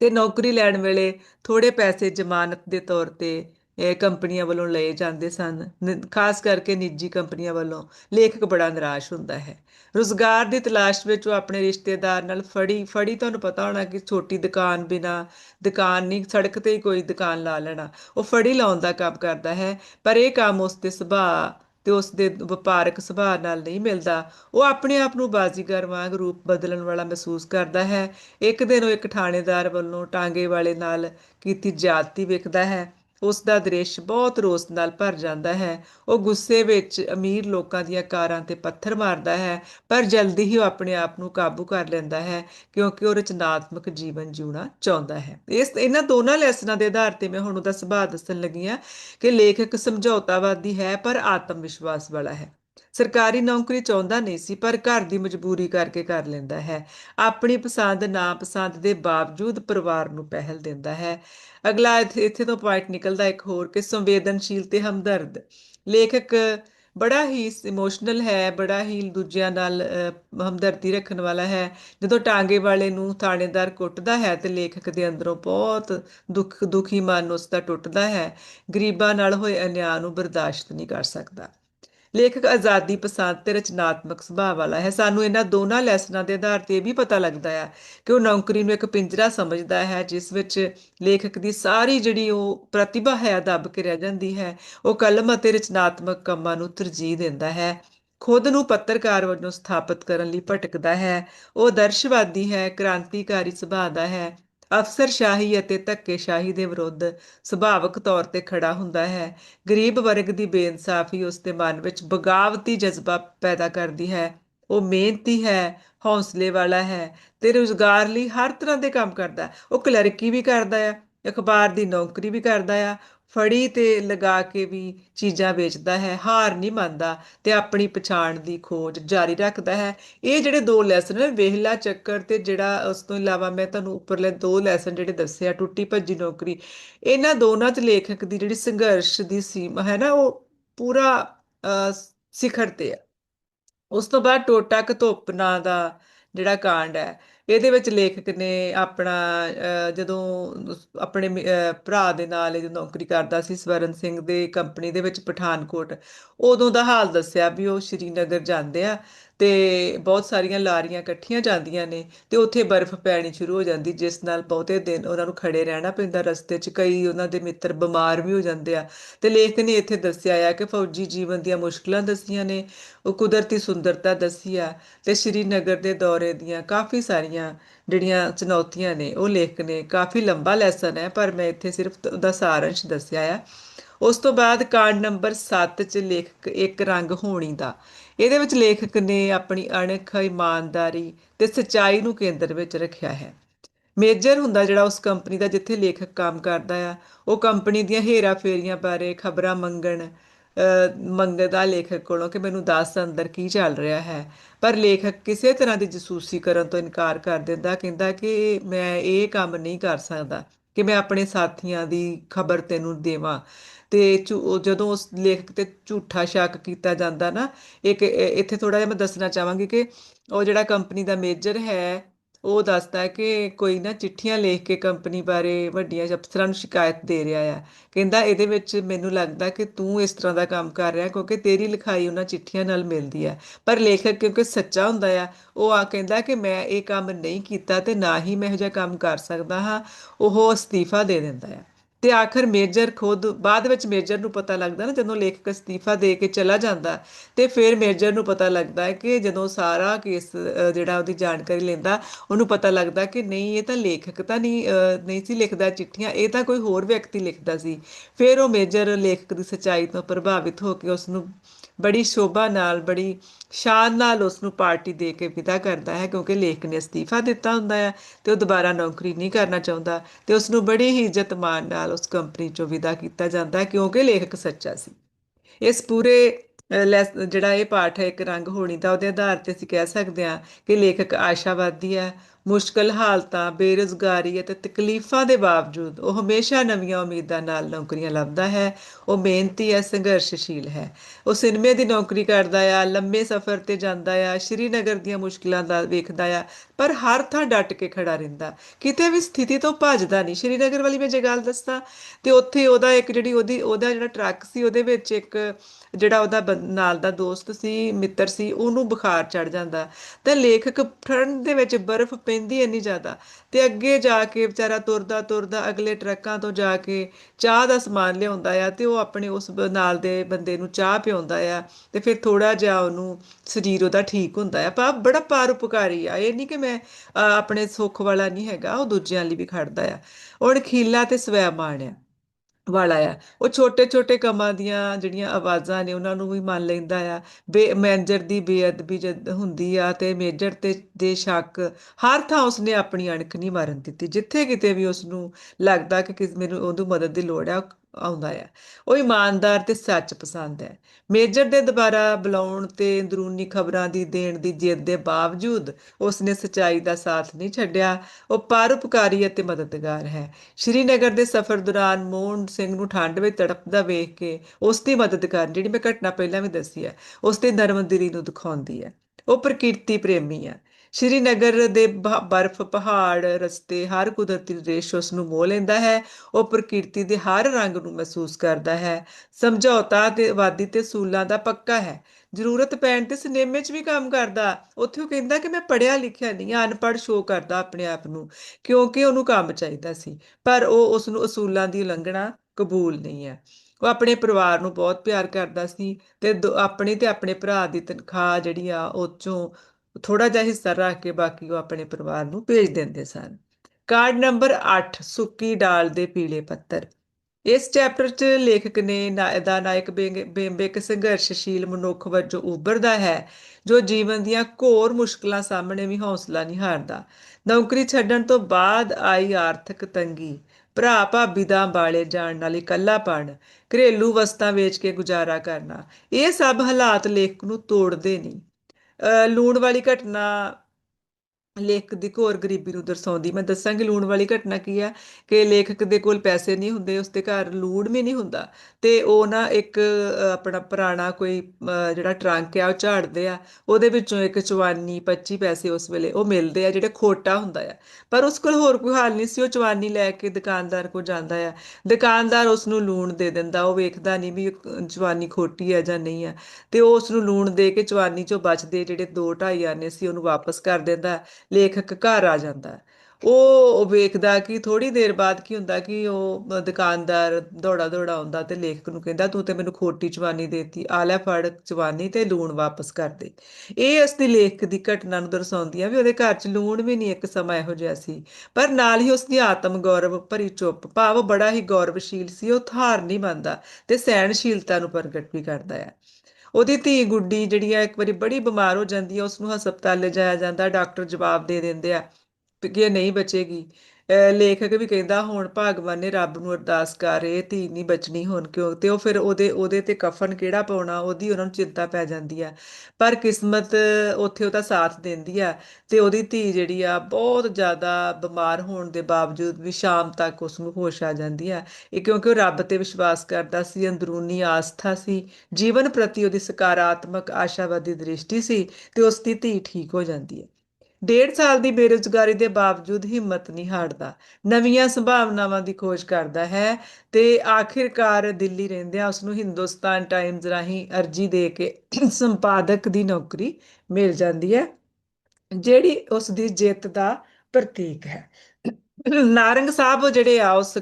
ਤੇ ਨੌਕਰੀ ਲੈਣ ਵੇਲੇ ਥੋੜੇ ਪੈਸੇ ਜ਼ਮਾਨਤ ਦੇ ਤੌਰ ਤੇ ਕੰਪਨੀਆਂ ਵੱਲੋਂ ਲਏ ਜਾਂਦੇ ਸਨ। ਨ- ਖਾਸ ਕਰਕੇ ਨਿੱਜੀ ਕੰਪਨੀਆਂ ਵੱਲੋਂ। ਲੇਖਕ ਬੜਾ ਨਿਰਾਸ਼ ਹੁੰਦਾ ਹੈ। ਰੁਜ਼ਗਾਰ ਦੀ ਤਲਾਸ਼ ਵਿੱਚ ਉਹ ਆਪਣੇ ਰਿਸ਼ਤੇਦਾਰ ਨਾਲ ਫੜੀ ਫੜੀ ਤੁਹਾਨੂੰ ਪਤਾ ਹੋਣਾ ਕਿ ਛੋਟੀ ਦੁਕਾਨ ਬਿਨਾ ਦੁਕਾਨ ਨਹੀਂ, ਸੜਕ ਤੇ ਹੀ ਕੋਈ ਦੁਕਾਨ ਲਾ ਲੈਣਾ। ਉਹ ਫੜੀ ਲਾਉਣ ਦਾ ਕੰਮ ਕਰਦਾ ਹੈ, ਪਰ ਇਹ ਕੰਮ ਉਸ ਦੇ ਸੁਭਾਅ ਤੇ ਉਸ ਦੇ ਵਪਾਰਕ ਸੁਭਾਅ ਨਾਲ ਨਹੀਂ ਮਿਲਦਾ। ਉਹ ਆਪਣੇ ਆਪ ਨੂੰ ਬਾਜ਼ੀਗਰ ਵਾਂਗ ਰੂਪ ਬਦਲਣ ਵਾਲਾ ਮਹਿਸੂਸ ਕਰਦਾ ਹੈ। ਇੱਕ ਦਿਨ ਉਹ ਇੱਕ ਥਾਣੇਦਾਰ ਵੱਲੋਂ ਟਾਂਗੇ ਵਾਲੇ ਨਾਲ ਕੀਤੀ ਜ਼ਿਆਦਤੀ ਵੇਖਦਾ ਹੈ। ਉਸ ਦਾ ਦ੍ਰਿਸ਼ ਬਹੁਤ ਰੋਸ ਨਾਲ ਭਰ ਜਾਂਦਾ ਹੈ। ਉਹ ਗੁੱਸੇ ਵਿੱਚ ਅਮੀਰ ਲੋਕਾਂ ਦੀਆਂ ਕਾਰਾਂ ਤੇ ਪੱਥਰ ਮਾਰਦਾ ਹੈ, ਪਰ ਜਲਦੀ ਹੀ ਉਹ ਆਪਣੇ ਆਪ ਨੂੰ ਕਾਬੂ ਕਰ ਲੈਂਦਾ ਹੈ, ਕਿਉਂਕਿ ਉਹ ਰਚਨਾਤਮਕ ਜੀਵਨ ਜਿਉਣਾ ਚਾਹੁੰਦਾ ਹੈ। ਇਸ, ਇਹਨਾਂ ਦੋਨਾਂ ਲੈਸਨਾਂ ਦੇ ਆਧਾਰ ਤੇ ਮੈਂ ਹੁਣ ਉਹਦਾ ਸੁਭਾਅ ਦੱਸਣ ਲੱਗੀ ਹਾਂ ਕਿ ਲੇਖਕ ਸਮਝੌਤਾਵਾਦੀ ਹੈ, ਪਰ ਆਤਮ ਵਿਸ਼ਵਾਸ ਵਾਲਾ ਹੈ। ਸਰਕਾਰੀ ਨੌਕਰੀ ਚਾਹੁੰਦਾ ਨਹੀਂ ਸੀ ਪਰ ਘਰ ਦੀ ਮਜਬੂਰੀ ਕਰਕੇ ਕਰ ਲੈਂਦਾ ਹੈ। ਆਪਣੀ ਪਸੰਦ ਨਾ ਪਸੰਦ ਦੇ ਬਾਵਜੂਦ ਪਰਿਵਾਰ ਨੂੰ ਪਹਿਲ ਦਿੰਦਾ ਹੈ। ਅਗਲਾ ਇੱਥੇ ਇੱਥੇ ਤੋਂ ਪੁਆਇੰਟ ਨਿਕਲਦਾ ਇੱਕ ਹੋਰ ਕਿ ਸੰਵੇਦਨਸ਼ੀਲ ਤੇ ਹਮਦਰਦ। ਲੇਖਕ ਬੜਾ ਹੀ ਇਮੋਸ਼ਨਲ ਹੈ ਬੜਾ ਹੀ ਦੂਜਿਆਂ ਨਾਲ ਅਹ, ਹਮਦਰਦੀ ਰੱਖਣ ਵਾਲਾ ਹੈ। ਜਦੋਂ ਟਾਂਗੇ ਵਾਲੇ ਨੂੰ ਥਾਣੇਦਾਰ ਕੁੱਟਦਾ ਹੈ ਤੇ ਲੇਖਕ ਦੇ ਅੰਦਰੋਂ ਬਹੁਤ ਦੁੱਖ ਦੁਖੀ ਮਨ ਉਸ ਦਾ ਟੁੱਟਦਾ ਹੈ। ਗਰੀਬਾਂ ਨਾਲ ਹੋਏ ਅਨਿਆਂ ਨੂੰ ਬਰਦਾਸ਼ਤ ਨਹੀਂ ਕਰ ਸਕਦਾ। ਲੇਖਕ ਆਜ਼ਾਦੀ ਪਸੰਦ ਤੇ ਰਚਨਾਤਮਕ ਸੁਭਾਅ ਵਾਲਾ ਹੈ। ਸਾਨੂੰ ਇਹਨਾਂ ਦੋਨਾਂ ਲੈਸਨਾਂ ਦੇ ਆਧਾਰ ਤੇ ਇਹ ਵੀ ਪਤਾ ਲੱਗਦਾ ਹੈ ਕਿ ਉਹ ਨੌਕਰੀ ਨੂੰ ਇੱਕ ਪਿੰਜਰਾ ਸਮਝਦਾ ਹੈ, ਜਿਸ ਵਿੱਚ ਲੇਖਕ ਦੀ ਸਾਰੀ ਜਿਹੜੀ ਉਹ ਪ੍ਰਤਿਭਾ ਹੈ, ਦੱਬ ਕੇ ਰਹਿ ਜਾਂਦੀ ਹੈ। ਉਹ ਕਲਮ ਅਤੇ ਰਚਨਾਤਮਕ ਕੰਮਾਂ ਨੂੰ ਤਰਜੀਹ ਦਿੰਦਾ ਹੈ। ਖੁਦ ਨੂੰ ਪੱਤਰਕਾਰ ਵਜੋਂ ਸਥਾਪਿਤ ਕਰਨ ਲਈ ਭਟਕਦਾ ਹੈ। ਉਹ ਦਰਸ਼ਵਾਦੀ ਹੈ, ਕ੍ਰਾਂਤੀਕਾਰੀ ਸੁਭਾਅ ਦਾ ਹੈ। ਅਫਸਰਸ਼ਾਹੀ ਅਤੇ ਧੱਕੇਸ਼ਾਹੀ ਦੇ ਵਿਰੁੱਧ ਸੁਭਾਵਕ ਤੌਰ ਤੇ ਖੜਾ ਹੁੰਦਾ ਹੈ। ਗਰੀਬ ਵਰਗ ਦੀ ਬੇਇਨਸਾਫੀ ਉਸ ਦੇ ਮਨ ਵਿੱਚ ਬਗਾਵਤੀ ਜਜ਼ਬਾ ਪੈਦਾ ਕਰਦੀ ਹੈ। ਉਹ ਮਿਹਨਤੀ ਹੈ, ਹੌਸਲੇ ਵਾਲਾ ਹੈ ਤੇ ਰੁਜ਼ਗਾਰ ਲਈ ਹਰ ਤਰ੍ਹਾਂ ਦੇ ਕੰਮ ਕਰਦਾ ਉਹ ਕਲਰਕੀ ਵੀ ਕਰਦਾ ਆ, ਅਖਬਾਰ ਦੀ ਨੌਕਰੀ ਵੀ ਕਰਦਾ ਆ ਫੜੀ ਤੇ ਲਗਾ ਕੇ ਵੀ ਚੀਜ਼ਾਂ ਵੇਚਦਾ ਹੈ ਹਾਰ ਨਹੀਂ ਮੰਨਦਾ ਤੇ ਆਪਣੀ ਪਛਾਣ ਦੀ ਖੋਜ ਜਾਰੀ ਰੱਖਦਾ ਹੈ। ਇਹ ਜਿਹੜੇ ਦੋ ਲੈਸਨ ਨੇ ਵੇਹਲਾ ਚੱਕਰ ਤੇ ਜਿਹੜਾ ਉਸ ਤੋਂ ਇਲਾਵਾ ਮੈਂ ਤੁਹਾਨੂੰ ਉੱਪਰਲੇ ਦੋ ਲੈਸਨ ਜਿਹੜੇ ਦੱਸਿਆ ਟੁੱਟੀ ਭੱਜੀ ਨੌਕਰੀ ਇਹਨਾਂ ਦੋਨਾਂ 'ਚ ਲੇਖਕ ਦੀ ਜਿਹੜੀ ਸੰਘਰਸ਼ ਦੀ ਸੀਮਾ ਹੈ ਨਾ ਉਹ ਪੂਰਾ ਅਹ, ਸਿਖਰ ਤੇ ਹੈ ਉਸ ਤੋਂ ਬਾਅਦ ਟੋਟਾ ਕਤੋਪਨਾ ਦਾ ਜਿਹੜਾ ਕਾਂਡ ਹੈ ਇਹਦੇ ਵਿੱਚ ਲੇਖਕ ਨੇ ਆਪਣਾ ਅਹ, ਜਦੋਂ ਆਪਣੇ ਅਹ, ਭਰਾ ਦੇ ਨਾਲ ਇਹ ਨੌਕਰੀ ਕਰਦਾ ਸੀ ਸਵਰਨ ਸਿੰਘ ਦੇ ਕੰਪਨੀ ਦੇ ਵਿੱਚ ਪਠਾਨਕੋਟ ਉਦੋਂ ਦਾ ਹਾਲ ਦੱਸਿਆ ਵੀ ਉਹ ਸ਼੍ਰੀਨਗਰ ਜਾਂਦੇ ਆ ਤੇ ਬਹੁਤ ਸਾਰੀਆਂ ਲਾਰੀਆਂ ਇਕੱਠੀਆਂ ਜਾਂਦੀਆਂ ਨੇ ਤੇ ਉੱਥੇ ਬਰਫ਼ ਪੈਣੀ ਸ਼ੁਰੂ ਹੋ ਜਾਂਦੀ, ਜਿਸ ਨਾਲ ਬਹੁਤੇ ਦਿਨ ਉਹਨਾਂ ਨੂੰ ਖੜੇ ਰਹਿਣਾ ਪੈਂਦਾ ਰਸਤੇ 'ਚ, ਕਈ ਉਹਨਾਂ ਦੇ ਮਿੱਤਰ ਬਿਮਾਰ ਵੀ ਹੋ ਜਾਂਦੇ ਆ। ਤੇ ਲੇਖਕ ਨੇ ਇੱਥੇ ਦੱਸਿਆ ਆ ਕਿ ਫੌਜੀ ਜੀਵਨ ਦੀਆਂ ਮੁਸ਼ਕਲਾਂ ਦੱਸੀਆਂ ਨੇ, ਉਹ ਕੁਦਰਤੀ ਸੁੰਦਰਤਾ ਦੱਸੀ ਆ ਤੇ ਸ਼੍ਰੀਨਗਰ ਦੇ ਦੌਰੇ ਦੀਆਂ ਕਾਫੀ ਸਾਰੀਆਂ ਜਿਹੜੀਆਂ ਚੁਣੌਤੀਆਂ ਨੇ, ਉਹ ਲੇਖਕ ਨੇ ਕਾਫੀ ਲੰਬਾ ਲੈਸਨ ਹੈ, ਪਰ ਮੈਂ ਇੱਥੇ ਸਿਰਫ ਉਹਦਾ ਸਾਰਾਂਸ਼ ਦੱਸਿਆ ਆ। ਉਸ ਤੋਂ ਬਾਅਦ ਕਾਰਡ ਨੰਬਰ 7 ਚ ਲੇਖਕ ਇੱਕ ਰੰਗ ਹੋਣੀ ਦਾ ਇਹਦੇ ਵਿੱਚ ਲੇਖਕ ਨੇ ਆਪਣੀ ਅਣਖ ਇਮਾਨਦਾਰੀ ਤੇ ਸੱਚਾਈ ਨੂੰ ਕੇਂਦਰ ਵਿੱਚ ਰੱਖਿਆ ਹੈ। ਮੇਜਰ ਹੁੰਦਾ ਜਿਹੜਾ ਉਸ ਕੰਪਨੀ ਦਾ ਜਿੱਥੇ ਲੇਖਕ ਕੰਮ ਕਰਦਾ ਆ ਉਹ ਕੰਪਨੀ ਦੀਆਂ ਹੇਰਾ ਫੇਰੀਆਂ ਬਾਰੇ ਖਬਰਾਂ ਮੰਗਣ ਅਹ, ਮੰਗਦਾ ਲੇਖਕ ਕੋਲੋਂ ਕਿ ਮੈਨੂੰ ਦੱਸ ਅੰਦਰ ਕੀ ਚੱਲ ਰਿਹਾ ਹੈ। ਪਰ ਲੇਖਕ ਕਿਸੇ ਤਰ੍ਹਾਂ ਦੀ ਜਸੂਸੀ ਕਰਨ ਤੋਂ ਇਨਕਾਰ ਕਰ ਦਿੰਦਾ ਕਹਿੰਦਾ ਕਿ ਮੈਂ ਇਹ ਕੰਮ ਨਹੀਂ ਕਰ ਸਕਦਾ ਕਿ ਮੈਂ ਆਪਣੇ ਸਾਥੀਆਂ ਦੀ ਖਬਰ ਤੈਨੂੰ ਦੇਵਾਂ। ਤੇ ਝੂ- ਉਹ ਜਦੋਂ ਉਸ ਲੇਖਕ ਤੇ ਝੂਠਾ ਸ਼ੱਕ ਕੀਤਾ ਜਾਂਦਾ ਨਾ, ਇੱਕ ਇੱਥੇ ਥੋੜਾ ਜਿਹਾ ਮੈਂ ਦੱਸਣਾ ਚਾਹਾਂਗੀ ਕਿ ਉਹ ਜਿਹੜਾ ਕੰਪਨੀ ਦਾ ਮੇਜਰ ਹੈ, ਉਹ ਦੱਸਦਾ ਹੈ ਕਿ ਕੋਈ ਨਾ ਚਿੱਠੀਆਂ ਲਿਖ ਕੇ ਕੰਪਨੀ ਬਾਰੇ ਵੱਡੀਆਂ ਅਫਸਰਾਂ ਨੂੰ ਸ਼ਿਕਾਇਤ ਦੇ ਰਿਹਾ ਆ। ਕਹਿੰਦਾ ਇਹਦੇ ਵਿੱਚ ਮੈਨੂੰ ਲੱਗਦਾ ਕਿ ਤੂੰ ਇਸ ਤਰ੍ਹਾਂ ਦਾ ਕੰਮ ਕਰ ਰਿਹਾ ਕਿਉਂਕਿ ਤੇਰੀ ਲਿਖਾਈ ਉਹਨਾਂ ਚਿੱਠੀਆਂ ਨਾਲ ਮਿਲਦੀ ਹੈ ਪਰ ਲੇਖਕ ਕਿਉਂਕਿ ਸੱਚਾ ਹੁੰਦਾ ਆ, ਉਹ ਆ ਕਹਿੰਦਾ ਕਿ ਮੈਂ ਇਹ ਕੰਮ ਨਹੀਂ ਕੀਤਾ ਤੇ ਨਾ ਹੀ ਮੈਂ ਇਹੋ ਜਿਹਾ ਕੰਮ ਕਰ ਸਕਦਾ ਹਾਂ, ਉਹ ਅਸਤੀਫਾ ਦੇ ਦਿੰਦਾ ਆ। ਤੇ ਆਖਰ ਮੇਜਰ ਖੁਦ, ਬਾਅਦ ਵਿੱਚ ਮੇਜਰ ਨੂੰ ਪਤਾ ਲੱਗਦਾ ਨਾ, ਜਦੋਂ ਲੇਖਕ ਅਸਤੀਫਾ ਦੇ ਕੇ ਚਲਾ ਜਾਂਦਾ, ਤੇ ਫਿਰ ਮੇਜਰ ਨੂੰ ਪਤਾ ਲੱਗਦਾ ਹੈ ਕਿ ਜਦੋਂ ਸਾਰਾ ਕੇਸ ਜਿਹੜਾ ਉਹਦੀ ਜਾਣਕਾਰੀ ਲੈਂਦਾ, ਉਹਨੂੰ ਪਤਾ ਲੱਗਦਾ ਕਿ ਨਹੀਂ, ਇਹ ਤਾਂ ਲੇਖਕ ਤਾਂ ਨਹੀਂ ਨਹੀਂ ਸੀ ਲਿਖਦਾ ਚਿੱਠੀਆਂ, ਇਹ ਤਾਂ ਕੋਈ ਹੋਰ ਵਿਅਕਤੀ ਲਿਖਦਾ ਸੀ। ਫਿਰ ਉਹ ਮੇਜਰ ਲੇਖਕ ਦੀ ਸੱਚਾਈ ਤੋਂ ਪ੍ਰਭਾਵਿਤ ਹੋ ਕੇ ਉਸ ਨੂੰ ਬੜੀ ਸ਼ੋਭਾ ਨਾਲ, ਬੜੀ ਸ਼ਾਨ ਨਾਲ ਉਸ ਨੂੰ ਪਾਰਟੀ ਦੇ ਕੇ ਵਿਦਾ ਕਰਦਾ ਹੈ, ਕਿਉਂਕਿ ਲੇਖਕ ਨੇ ਅਸਤੀਫਾ ਦਿੱਤਾ ਹੁੰਦਾ ਹੈ ਤੇ ਉਹ ਦੁਬਾਰਾ ਨੌਕਰੀ ਨਹੀਂ ਕਰਨਾ ਚਾਹੁੰਦਾ ਤੇ ਉਸ ਨੂੰ ਬੜੀ ਹੀ ਇੱਜ਼ਤ ਮਾਣ ਨਾਲ ਉਸ ਕੰਪਨੀ ਚੋਂ ਵਿਦਾ ਕੀਤਾ ਜਾਂਦਾ ਕਿਉਂਕਿ ਲੇਖਕ ਸੱਚਾ ਸੀ। ਇਸ ਪੂਰੇ ਜਿਹੜਾ ਇਹ ਪਾਠ ਹੈ ਇੱਕ ਰੰਗ ਹੋਣੀ ਦਾ, ਉਹਦੇ ਆਧਾਰ ਤੇ ਅਸੀਂ ਕਹਿ ਸਕਦੇ ਹਾਂ ਕਿ ਲੇਖਕ ਆਸ਼ਾਵਾਦੀ ਹੈ, ਮੁਸ਼ਕਲ ਹਾਲਤਾਂ, ਬੇਰੁਜ਼ਗਾਰੀ ਅਤੇ ਤਕਲੀਫਾਂ ਦੇ ਬਾਵਜੂਦ ਉਹ ਹਮੇਸ਼ਾ ਨਵੀਆਂ ਉਮੀਦਾਂ ਨਾਲ ਨੌਕਰੀਆਂ ਲੱਭਦਾ ਹੈ। ਉਹ ਮਿਹਨਤੀ ਹੈ, ਸੰਘਰਸ਼ਸ਼ੀਲ ਹੈ। ਉਹ ਸਿਨੇਮੇ ਦੀ ਨੌਕਰੀ ਕਰਦਾ ਆ, ਲੰਮੇ ਸਫ਼ਰ ਤੇ ਜਾਂਦਾ ਆ, ਸ਼੍ਰੀਨਗਰ ਦੀਆਂ ਮੁਸ਼ਕਲਾਂ ਦਾ ਵੇਖਦਾ ਆ, ਪਰ ਹਰ ਥਾਂ ਡਟ ਕੇ ਖੜਾ ਰਹਿੰਦਾ। ਕਿਤੇ ਵੀ ਸਥਿਤੀ ਤੋਂ ਭੱਜਦਾ ਨਹੀਂ। ਸ਼੍ਰੀਨਗਰ ਵਾਲੀ ਮੈਂ ਜੇ ਗੱਲ ਦੱਸਾਂ, ਤੇ ਉੱਥੇ ਉਹਦਾ ਇੱਕ ਜਿਹੜੀ ਉਹਦੀ, ਉਹਦਾ ਜਿਹੜਾ ਟਰੱਕ ਸੀ, ਉਹਦੇ ਵਿੱਚ ਇੱਕ ਜਿਹੜਾ ਉਹਦਾ ਬੰ- ਨਾਲ ਦਾ ਦੋਸਤ ਸੀ, ਮਿੱਤਰ ਸੀ, ਉਹਨੂੰ ਬੁਖਾਰ ਚੜ ਜਾਂਦਾ। ਤਾਂ ਲੇਖਕ ਠੰਡ ਦੇ ਵਿੱਚ ਬਰਫ਼ ਪੈਂਦੀ ਇੰਨੀ ਜ਼ਿਆਦਾ। ਤੇ ਅੱਗੇ ਜਾ ਕੇ ਵਿਚਾਰਾ ਤੁਰਦਾ ਤੁਰਦਾ ਅਗਲੇ ਟਰੱਕਾਂ ਤੋਂ ਜਾ ਕੇ ਚਾਹ ਦਾ ਸਮਾਨ ਲਿਆਉਂਦਾ ਆ ਤੇ ਉਹ ਆਪਣੇ ਉਸ ਬ- ਨਾਲ ਦੇ ਬੰਦੇ ਨੂੰ ਚਾਹ ਪਿਆਉਂਦਾ ਆ ਤੇ ਫਿਰ ਥੋੜਾ ਜਿਹਾ ਉਹਨੂੰ ਸਰੀਰ ਉਹਦਾ ਠੀਕ ਹੁੰਦਾ ਆ। ਪਾ, ਬੜਾ ਪਰਉਪਕਾਰੀ ਆ। ਇਹ ਨਹੀਂ ਕਿ ਮੈਂ ਆਪਣੇ ਸੁੱਖ ਵਾਲਾ ਨਹੀਂ ਹੈਗਾ, ਉਹ ਦੂਜਿਆਂ ਲਈ ਵੀ ਖੜਦਾ ਆ। ਉਹ ਅਣਖੀਲਾ ਤੇ ਸਵੈਮਾਨ ਆ। ਵਾਲਾ ਆ। ਉਹ ਛੋਟੇ ਛੋਟੇ ਕੰਮਾਂ ਦੀਆਂ ਜਿਹੜੀਆਂ ਆਵਾਜ਼ਾਂ ਨੇ, ਉਹਨਾਂ ਨੂੰ ਵੀ ਮੰਨ ਲੈਂਦਾ ਆ। ਬੇ, ਮੈਨੇਜਰ ਦੀ ਬੇਅਦਬੀ ਜਦ ਹੁੰਦੀ ਆ ਤੇ ਮੇਜਰ ਤੇ ਦੇ ਸ਼ੱਕ, ਹਰ ਥਾਂ ਉਸਨੇ ਆਪਣੀ ਅਣਖ ਨਹੀਂ ਮਾਰਨ ਦਿੱਤੀ। ਜਿੱਥੇ ਕਿਤੇ ਵੀ ਉਸ ਨੂੰ ਲੱਗਦਾ ਕਿ ਮੈਨੂੰ ਉਹਨੂੰ ਮਦਦ ਦੀ ਲੋੜ ਆ ਆਉਂਦਾ ਆ ਉਹ ਇਮਾਨਦਾਰ ਤੇ ਸੱਚ ਪਸੰਦ ਹੈ। ਮੇਜਰ ਦੇ ਦੁਬਾਰਾ ਬੁਲਾਉਣ ਤੇ ਅੰਦਰੂਨੀ ਖਬਰਾਂ ਦੀ ਦੇਣ ਦੀ ਜਿੱਦ ਦੇ ਬਾਵਜੂਦ ਉਸਨੇ ਸਚਾਈ ਦਾ ਸਾਥ ਨਹੀਂ ਛੱਡਿਆ। ਉਹ ਪਰਉਪਕਾਰੀ ਅਤੇ ਮਦਦਗਾਰ ਹੈ। ਸ਼੍ਰੀਨਗਰ ਦੇ ਸਫ਼ਰ ਦੌਰਾਨ ਮੋਹਨ ਸਿੰਘ ਨੂੰ ਠੰਡ ਵਿੱਚ ਤੜਪਦਾ ਵੇਖ ਕੇ ਉਸ ਦੀ ਮਦਦ ਕਰਨ ਜਿਹੜੀ ਮੈਂ ਘਟਨਾ ਪਹਿਲਾਂ ਵੀ ਦੱਸੀ ਹੈ ਉਸ ਦੀ ਨਰਮਦਿਲੀ ਨੂੰ ਦਿਖਾਉਂਦੀ ਹੈ। ਉਹ ਪ੍ਰਕਿਰਤੀ ਪ੍ਰੇਮੀ ਹੈ। ਸ਼੍ਰੀਨਗਰ ਦੇ ਬਰਫ਼ ਪਹਾੜ ਰਸਤੇ ਹਰ ਕੁਦਰਤੀ ਦ੍ਰਿਸ਼ ਉਸ ਨੂੰ ਮੋਹ ਲੈਂਦਾ ਹੈ ਉਹ ਪ੍ਰਕਿਰਤੀ ਦੇ ਹਰ ਰੰਗ ਨੂੰ ਮਹਿਸੂਸ ਕਰਦਾ ਹੈ। ਸਮਝੌਤਾ ਤੇ ਆਬਾਦੀ ਤੇ ਸੂਲਾਂ ਦਾ ਪੱਕਾ ਹੈ। ਜ਼ਰੂਰਤ ਪੈਣ ਤੇ ਸਿਨੇਮੇ 'ਚ ਵੀ ਕੰਮ ਕਰਦਾ। ਉੱਥੇ ਉਹ ਕਹਿੰਦਾ ਕਿ ਮੈਂ ਪੜ੍ਹਿਆ ਲਿਖਿਆ ਨਹੀਂ ਹਾਂ, ਅਨਪੜ੍ਹ ਸ਼ੋਅ ਕਰਦਾ ਆਪਣੇ ਆਪ ਨੂੰ ਕਿਉਂਕਿ ਉਹਨੂੰ ਕੰਮ ਚਾਹੀਦਾ ਸੀ। ਪਰ ਉਹ ਉਸ ਨੂੰ ਅਸੂਲਾਂ ਦੀ ਉਲੰਘਣਾ ਕਬੂਲ ਨਹੀਂ ਹੈ। ਉਹ ਆਪਣੇ ਪਰਿਵਾਰ ਨੂੰ ਬਹੁਤ ਪਿਆਰ ਕਰਦਾ ਸੀ ਤੇ ਦੋ- ਆਪਣੀ ਤੇ ਆਪਣੇ ਭਰਾ ਦੀ ਤਨਖਾਹ ਜਿਹੜੀ ਆ ਉਹ ਚੋਂ ਥੋੜਾ ਜਿਹਾ ਹਿੱਸਾ ਰੱਖ ਕੇ ਬਾਕੀ ਉਹ ਆਪਣੇ ਪਰਿਵਾਰ ਨੂੰ ਭੇਜ ਦਿੰਦੇ ਸਨ। ਕਾਰਡ ਨੰਬਰ 8 ਸੁੱਕੀ ਡਾਲ ਦੇ ਪੀਲੇ ਪੱਤਰ। ਇਸ ਚੈਪਟਰ 'ਚ ਲੇਖਕ ਨੇ ਦਾ ਨਾਇਕ ਬੇਂਗ- ਬੇਂਬੇ ਇੱਕ ਸੰਘਰਸ਼ਸ਼ੀਲ ਮਨੁੱਖ ਵਜੋਂ ਉੱਭਰਦਾ ਹੈ, ਜੋ ਜੀਵਨ ਦੀਆਂ ਘੋਰ ਮੁਸ਼ਕਲਾਂ ਸਾਹਮਣੇ ਵੀ ਹੌਸਲਾ ਨਹੀਂ ਹਾਰਦਾ। ਨੌਕਰੀ ਛੱਡਣ ਤੋਂ ਬਾਅਦ ਆਈ ਆਰਥਿਕ ਤੰਗੀ। ਭਰਾ ਭਾਬੀ ਦਾ ਬਾਲੇ ਜਾਣ ਨਾਲ ਇਕੱਲਾਪਣ, ਘਰੇਲੂ ਵਸਤਾਂ ਵੇਚ ਕੇ ਗੁਜ਼ਾਰਾ ਕਰਨਾ। ਇਹ ਸਭ ਹਾਲਾਤ ਲੇਖਕ ਨੂੰ ਤੋੜਦੇ ਨਹੀਂ। ਅ, ਲੂਣ ਵਾਲੀ ਘਟਨਾ ਲੇਖਕ ਦੀ ਘੋਰ ਗਰੀਬੀ ਨੂੰ ਦਰਸਾਉਂਦੀ। ਮੈਂ ਦੱਸਾਂਗੀ ਲੂਣ ਵਾਲੀ ਘਟਨਾ ਕੀ ਹੈ ਕਿ ਲੇਖਕ ਦੇ ਕੋਲ ਪੈਸੇ ਨਹੀਂ ਹੁੰਦੇ, ਉਸਦੇ ਘਰ ਲੂਣ ਵੀ ਨਹੀਂ ਹੁੰਦਾ ਤੇ ਉਹ ਨਾ ਇੱਕ ਆਪਣਾ ਪੁਰਾਣਾ ਕੋਈ ਜਿਹੜਾ ਟਰੰਕ ਆ, ਉਹ ਝਾੜਦੇ ਆ। ਉਹਦੇ ਵਿੱਚੋਂ ਇੱਕ ਚਵਾਨੀ 25 ਪੈਸੇ ਉਸ ਵੇਲੇ ਉਹ ਮਿਲਦੇ ਆ, ਜਿਹੜੇ ਖੋਟਾ ਹੁੰਦਾ ਆ। ਪਰ ਉਸ ਕੋਲ ਹੋਰ ਕੋਈ ਹਾਲ ਨਹੀਂ ਸੀ, ਉਹ ਚਵਾਨੀ ਲੈ ਕੇ ਦੁਕਾਨਦਾਰ ਕੋਲ ਜਾਂਦਾ ਆ। ਦੁਕਾਨਦਾਰ ਉਸ ਨੂੰ ਲੂਣ ਦੇ ਦਿੰਦਾ, ਉਹ ਵੇਖਦਾ ਨਹੀਂ ਵੀ ਇਹ ਚਵਾਨੀ ਖੋਟੀ ਹੈ ਜਾਂ ਨਹੀਂ ਹੈ ਤੇ ਉਹ ਉਸ ਨੂੰ ਲੂਣ ਦੇ ਕੇ ਚਵਾਨੀ ਚੋਂ ਬਚਦੇ ਜਿਹੜੇ 2.5 ਆਨੇ ਸੀ, ਉਹਨੂੰ ਵਾਪਸ ਕਰ ਦਿੰਦਾ। ਲੇਖਕ ਘਰ ਆ ਜਾਂਦਾ ਉਹ ਵੇਖਦਾ ਕਿ ਥੋੜੀ ਦੇਰ ਬਾਅਦ ਕੀ ਹੁੰਦਾ ਕਿ ਉਹ ਦੁਕਾਨਦਾਰ ਦੌੜਾ ਦੌੜਾ ਆਉਂਦਾ ਤੇ ਲੇਖਕ ਨੂੰ ਕਹਿੰਦਾ, ਤੂੰ ਤੇ ਮੈਨੂੰ ਖੋਟੀ ਚਵਾਨੀ ਦੇਤੀ। ਆ ਲੈ ਫੜ ਚਵਾਨੀ ਤੇ ਲੂਣ ਵਾਪਸ ਕਰ ਦੇ। ਇਹ ਉਸ ਲੇਖਕ ਦੀ ਘਟਨਾ ਨੂੰ ਦਰਸਾਉਂਦੀ ਆ ਵੀ ਉਹਦੇ ਘਰ 'ਚ ਲੂਣ ਵੀ ਨਹੀਂ ਇੱਕ ਸਮਾਂ ਇਹੋ ਜਿਹਾ ਸੀ। ਪਰ ਨਾਲ ਹੀ ਉਸ ਦੀ ਆਤਮ ਗੌਰਵ ਭਰੀ ਚੁੱਪ ਭਾਵ ਬੜਾ ਹੀ ਗੌਰਵਸ਼ੀਲ ਸੀ, ਉਹ ਥਾਰ ਨਹੀਂ ਮੰਨਦਾ ਤੇ ਸਹਿਣਸ਼ੀਲਤਾ ਨੂੰ ਪ੍ਰਗਟ ਵੀ ਕਰਦਾ ਹੈ ਉਹਦੀ ਧੀ ਗੁੱਡੀ ਜਿਹੜੀ ਹੈ ਇੱਕ ਵਾਰੀ ਬੜੀ ਬਿਮਾਰ ਹੋ ਜਾਂਦੀ ਹੈ ਉਸ ਨੂੰ ਹਸਪਤਾਲ ਲਿਜਾਇਆ ਜਾਂਦਾ, ਡਾਕਟਰ ਜਵਾਬ ਦੇ ਦਿੰਦੇ ਆ ਵੀ ਕਿ ਇਹ ਨਹੀਂ ਬਚੇਗੀ। ਲੇਖਕ ਵੀ ਕਹਿੰਦਾ, ਹੁਣ ਭਗਵਾਨ ਨੇ ਰੱਬ ਨੂੰ ਅਰਦਾਸ ਕਰ ਇਹ ਧੀ ਨਹੀਂ ਬਚਣੀ ਹੁਣ ਕਿਉਂ? ਤੇ ਉਹ ਫਿਰ ਉਹਦੇ ਉਹਦੇ ਤੇ ਕਫਨ ਕਿਹੜਾ ਪਾਉਣਾ, ਉਹਦੀ ਉਹਨਾਂ ਨੂੰ ਚਿੰਤਾ ਪੈ ਜਾਂਦੀ ਆ ਪਰ ਕਿਸਮਤ ਉੱਥੇ ਉਹਦਾ ਸਾਥ ਦਿੰਦੀ ਆ ਤੇ ਉਹਦੀ ਧੀ ਜਿਹੜੀ ਆ, ਬਹੁਤ ਜ਼ਿਆਦਾ ਬਿਮਾਰ ਹੋਣ ਦੇ ਬਾਵਜੂਦ ਵੀ ਸ਼ਾਮ ਤੱਕ ਉਸ ਨੂੰ ਹੋਸ਼ ਆ ਜਾਂਦੀ ਆ ਇਹ ਕਿਉਂਕਿ ਉਹ ਰੱਬ ਤੇ ਵਿਸ਼ਵਾਸ ਕਰਦਾ ਸੀ, ਅੰਦਰੂਨੀ ਆਸਥਾ ਸੀ, ਜੀਵਨ ਪ੍ਰਤੀ ਉਹਦੀ ਸਕਾਰਾਤਮਕ, ਆਸ਼ਾਵਾਦੀ ਦ੍ਰਿਸ਼ਟੀ ਸੀ ਤੇ ਉਸ ਦੀ ਧੀ ਠੀਕ ਹੋ ਜਾਂਦੀ ਹੈ। ਡੇਢ ਸਾਲ ਦੀ ਬੇਰੁਜ਼ਗਾਰੀ ਦੇ ਬਾਵਜੂਦ ਹਿੰਮਤ ਨਹੀਂ ਹਾਰਦਾ। ਨਵੀਆਂ ਸੰਭਾਵਨਾਵਾਂ ਦੀ ਖੋਜ ਕਰਦਾ ਹੈ ਤੇ ਆਖਿਰਕਾਰ ਦਿੱਲੀ ਰਹਿੰਦਿਆਂ ਉਸ ਨੂੰ ਹਿੰਦੁਸਤਾਨ ਟਾਈਮਜ਼ ਰਾਹੀਂ ਅਰਜੀ ਦੇ ਕੇ ਸੰਪਾਦਕ ਦੀ ਨੌਕਰੀ ਮਿਲ ਜਾਂਦੀ ਹੈ, ਜਿਹੜੀ ਉਸ ਦੀ ਜਿੱਤ ਦਾ ਪ੍ਰਤੀਕ ਹੈ। ਨਾਰੰਗ ਸਾਹਿਬ ਜਿਹੜੇ ਆ, ਉਸ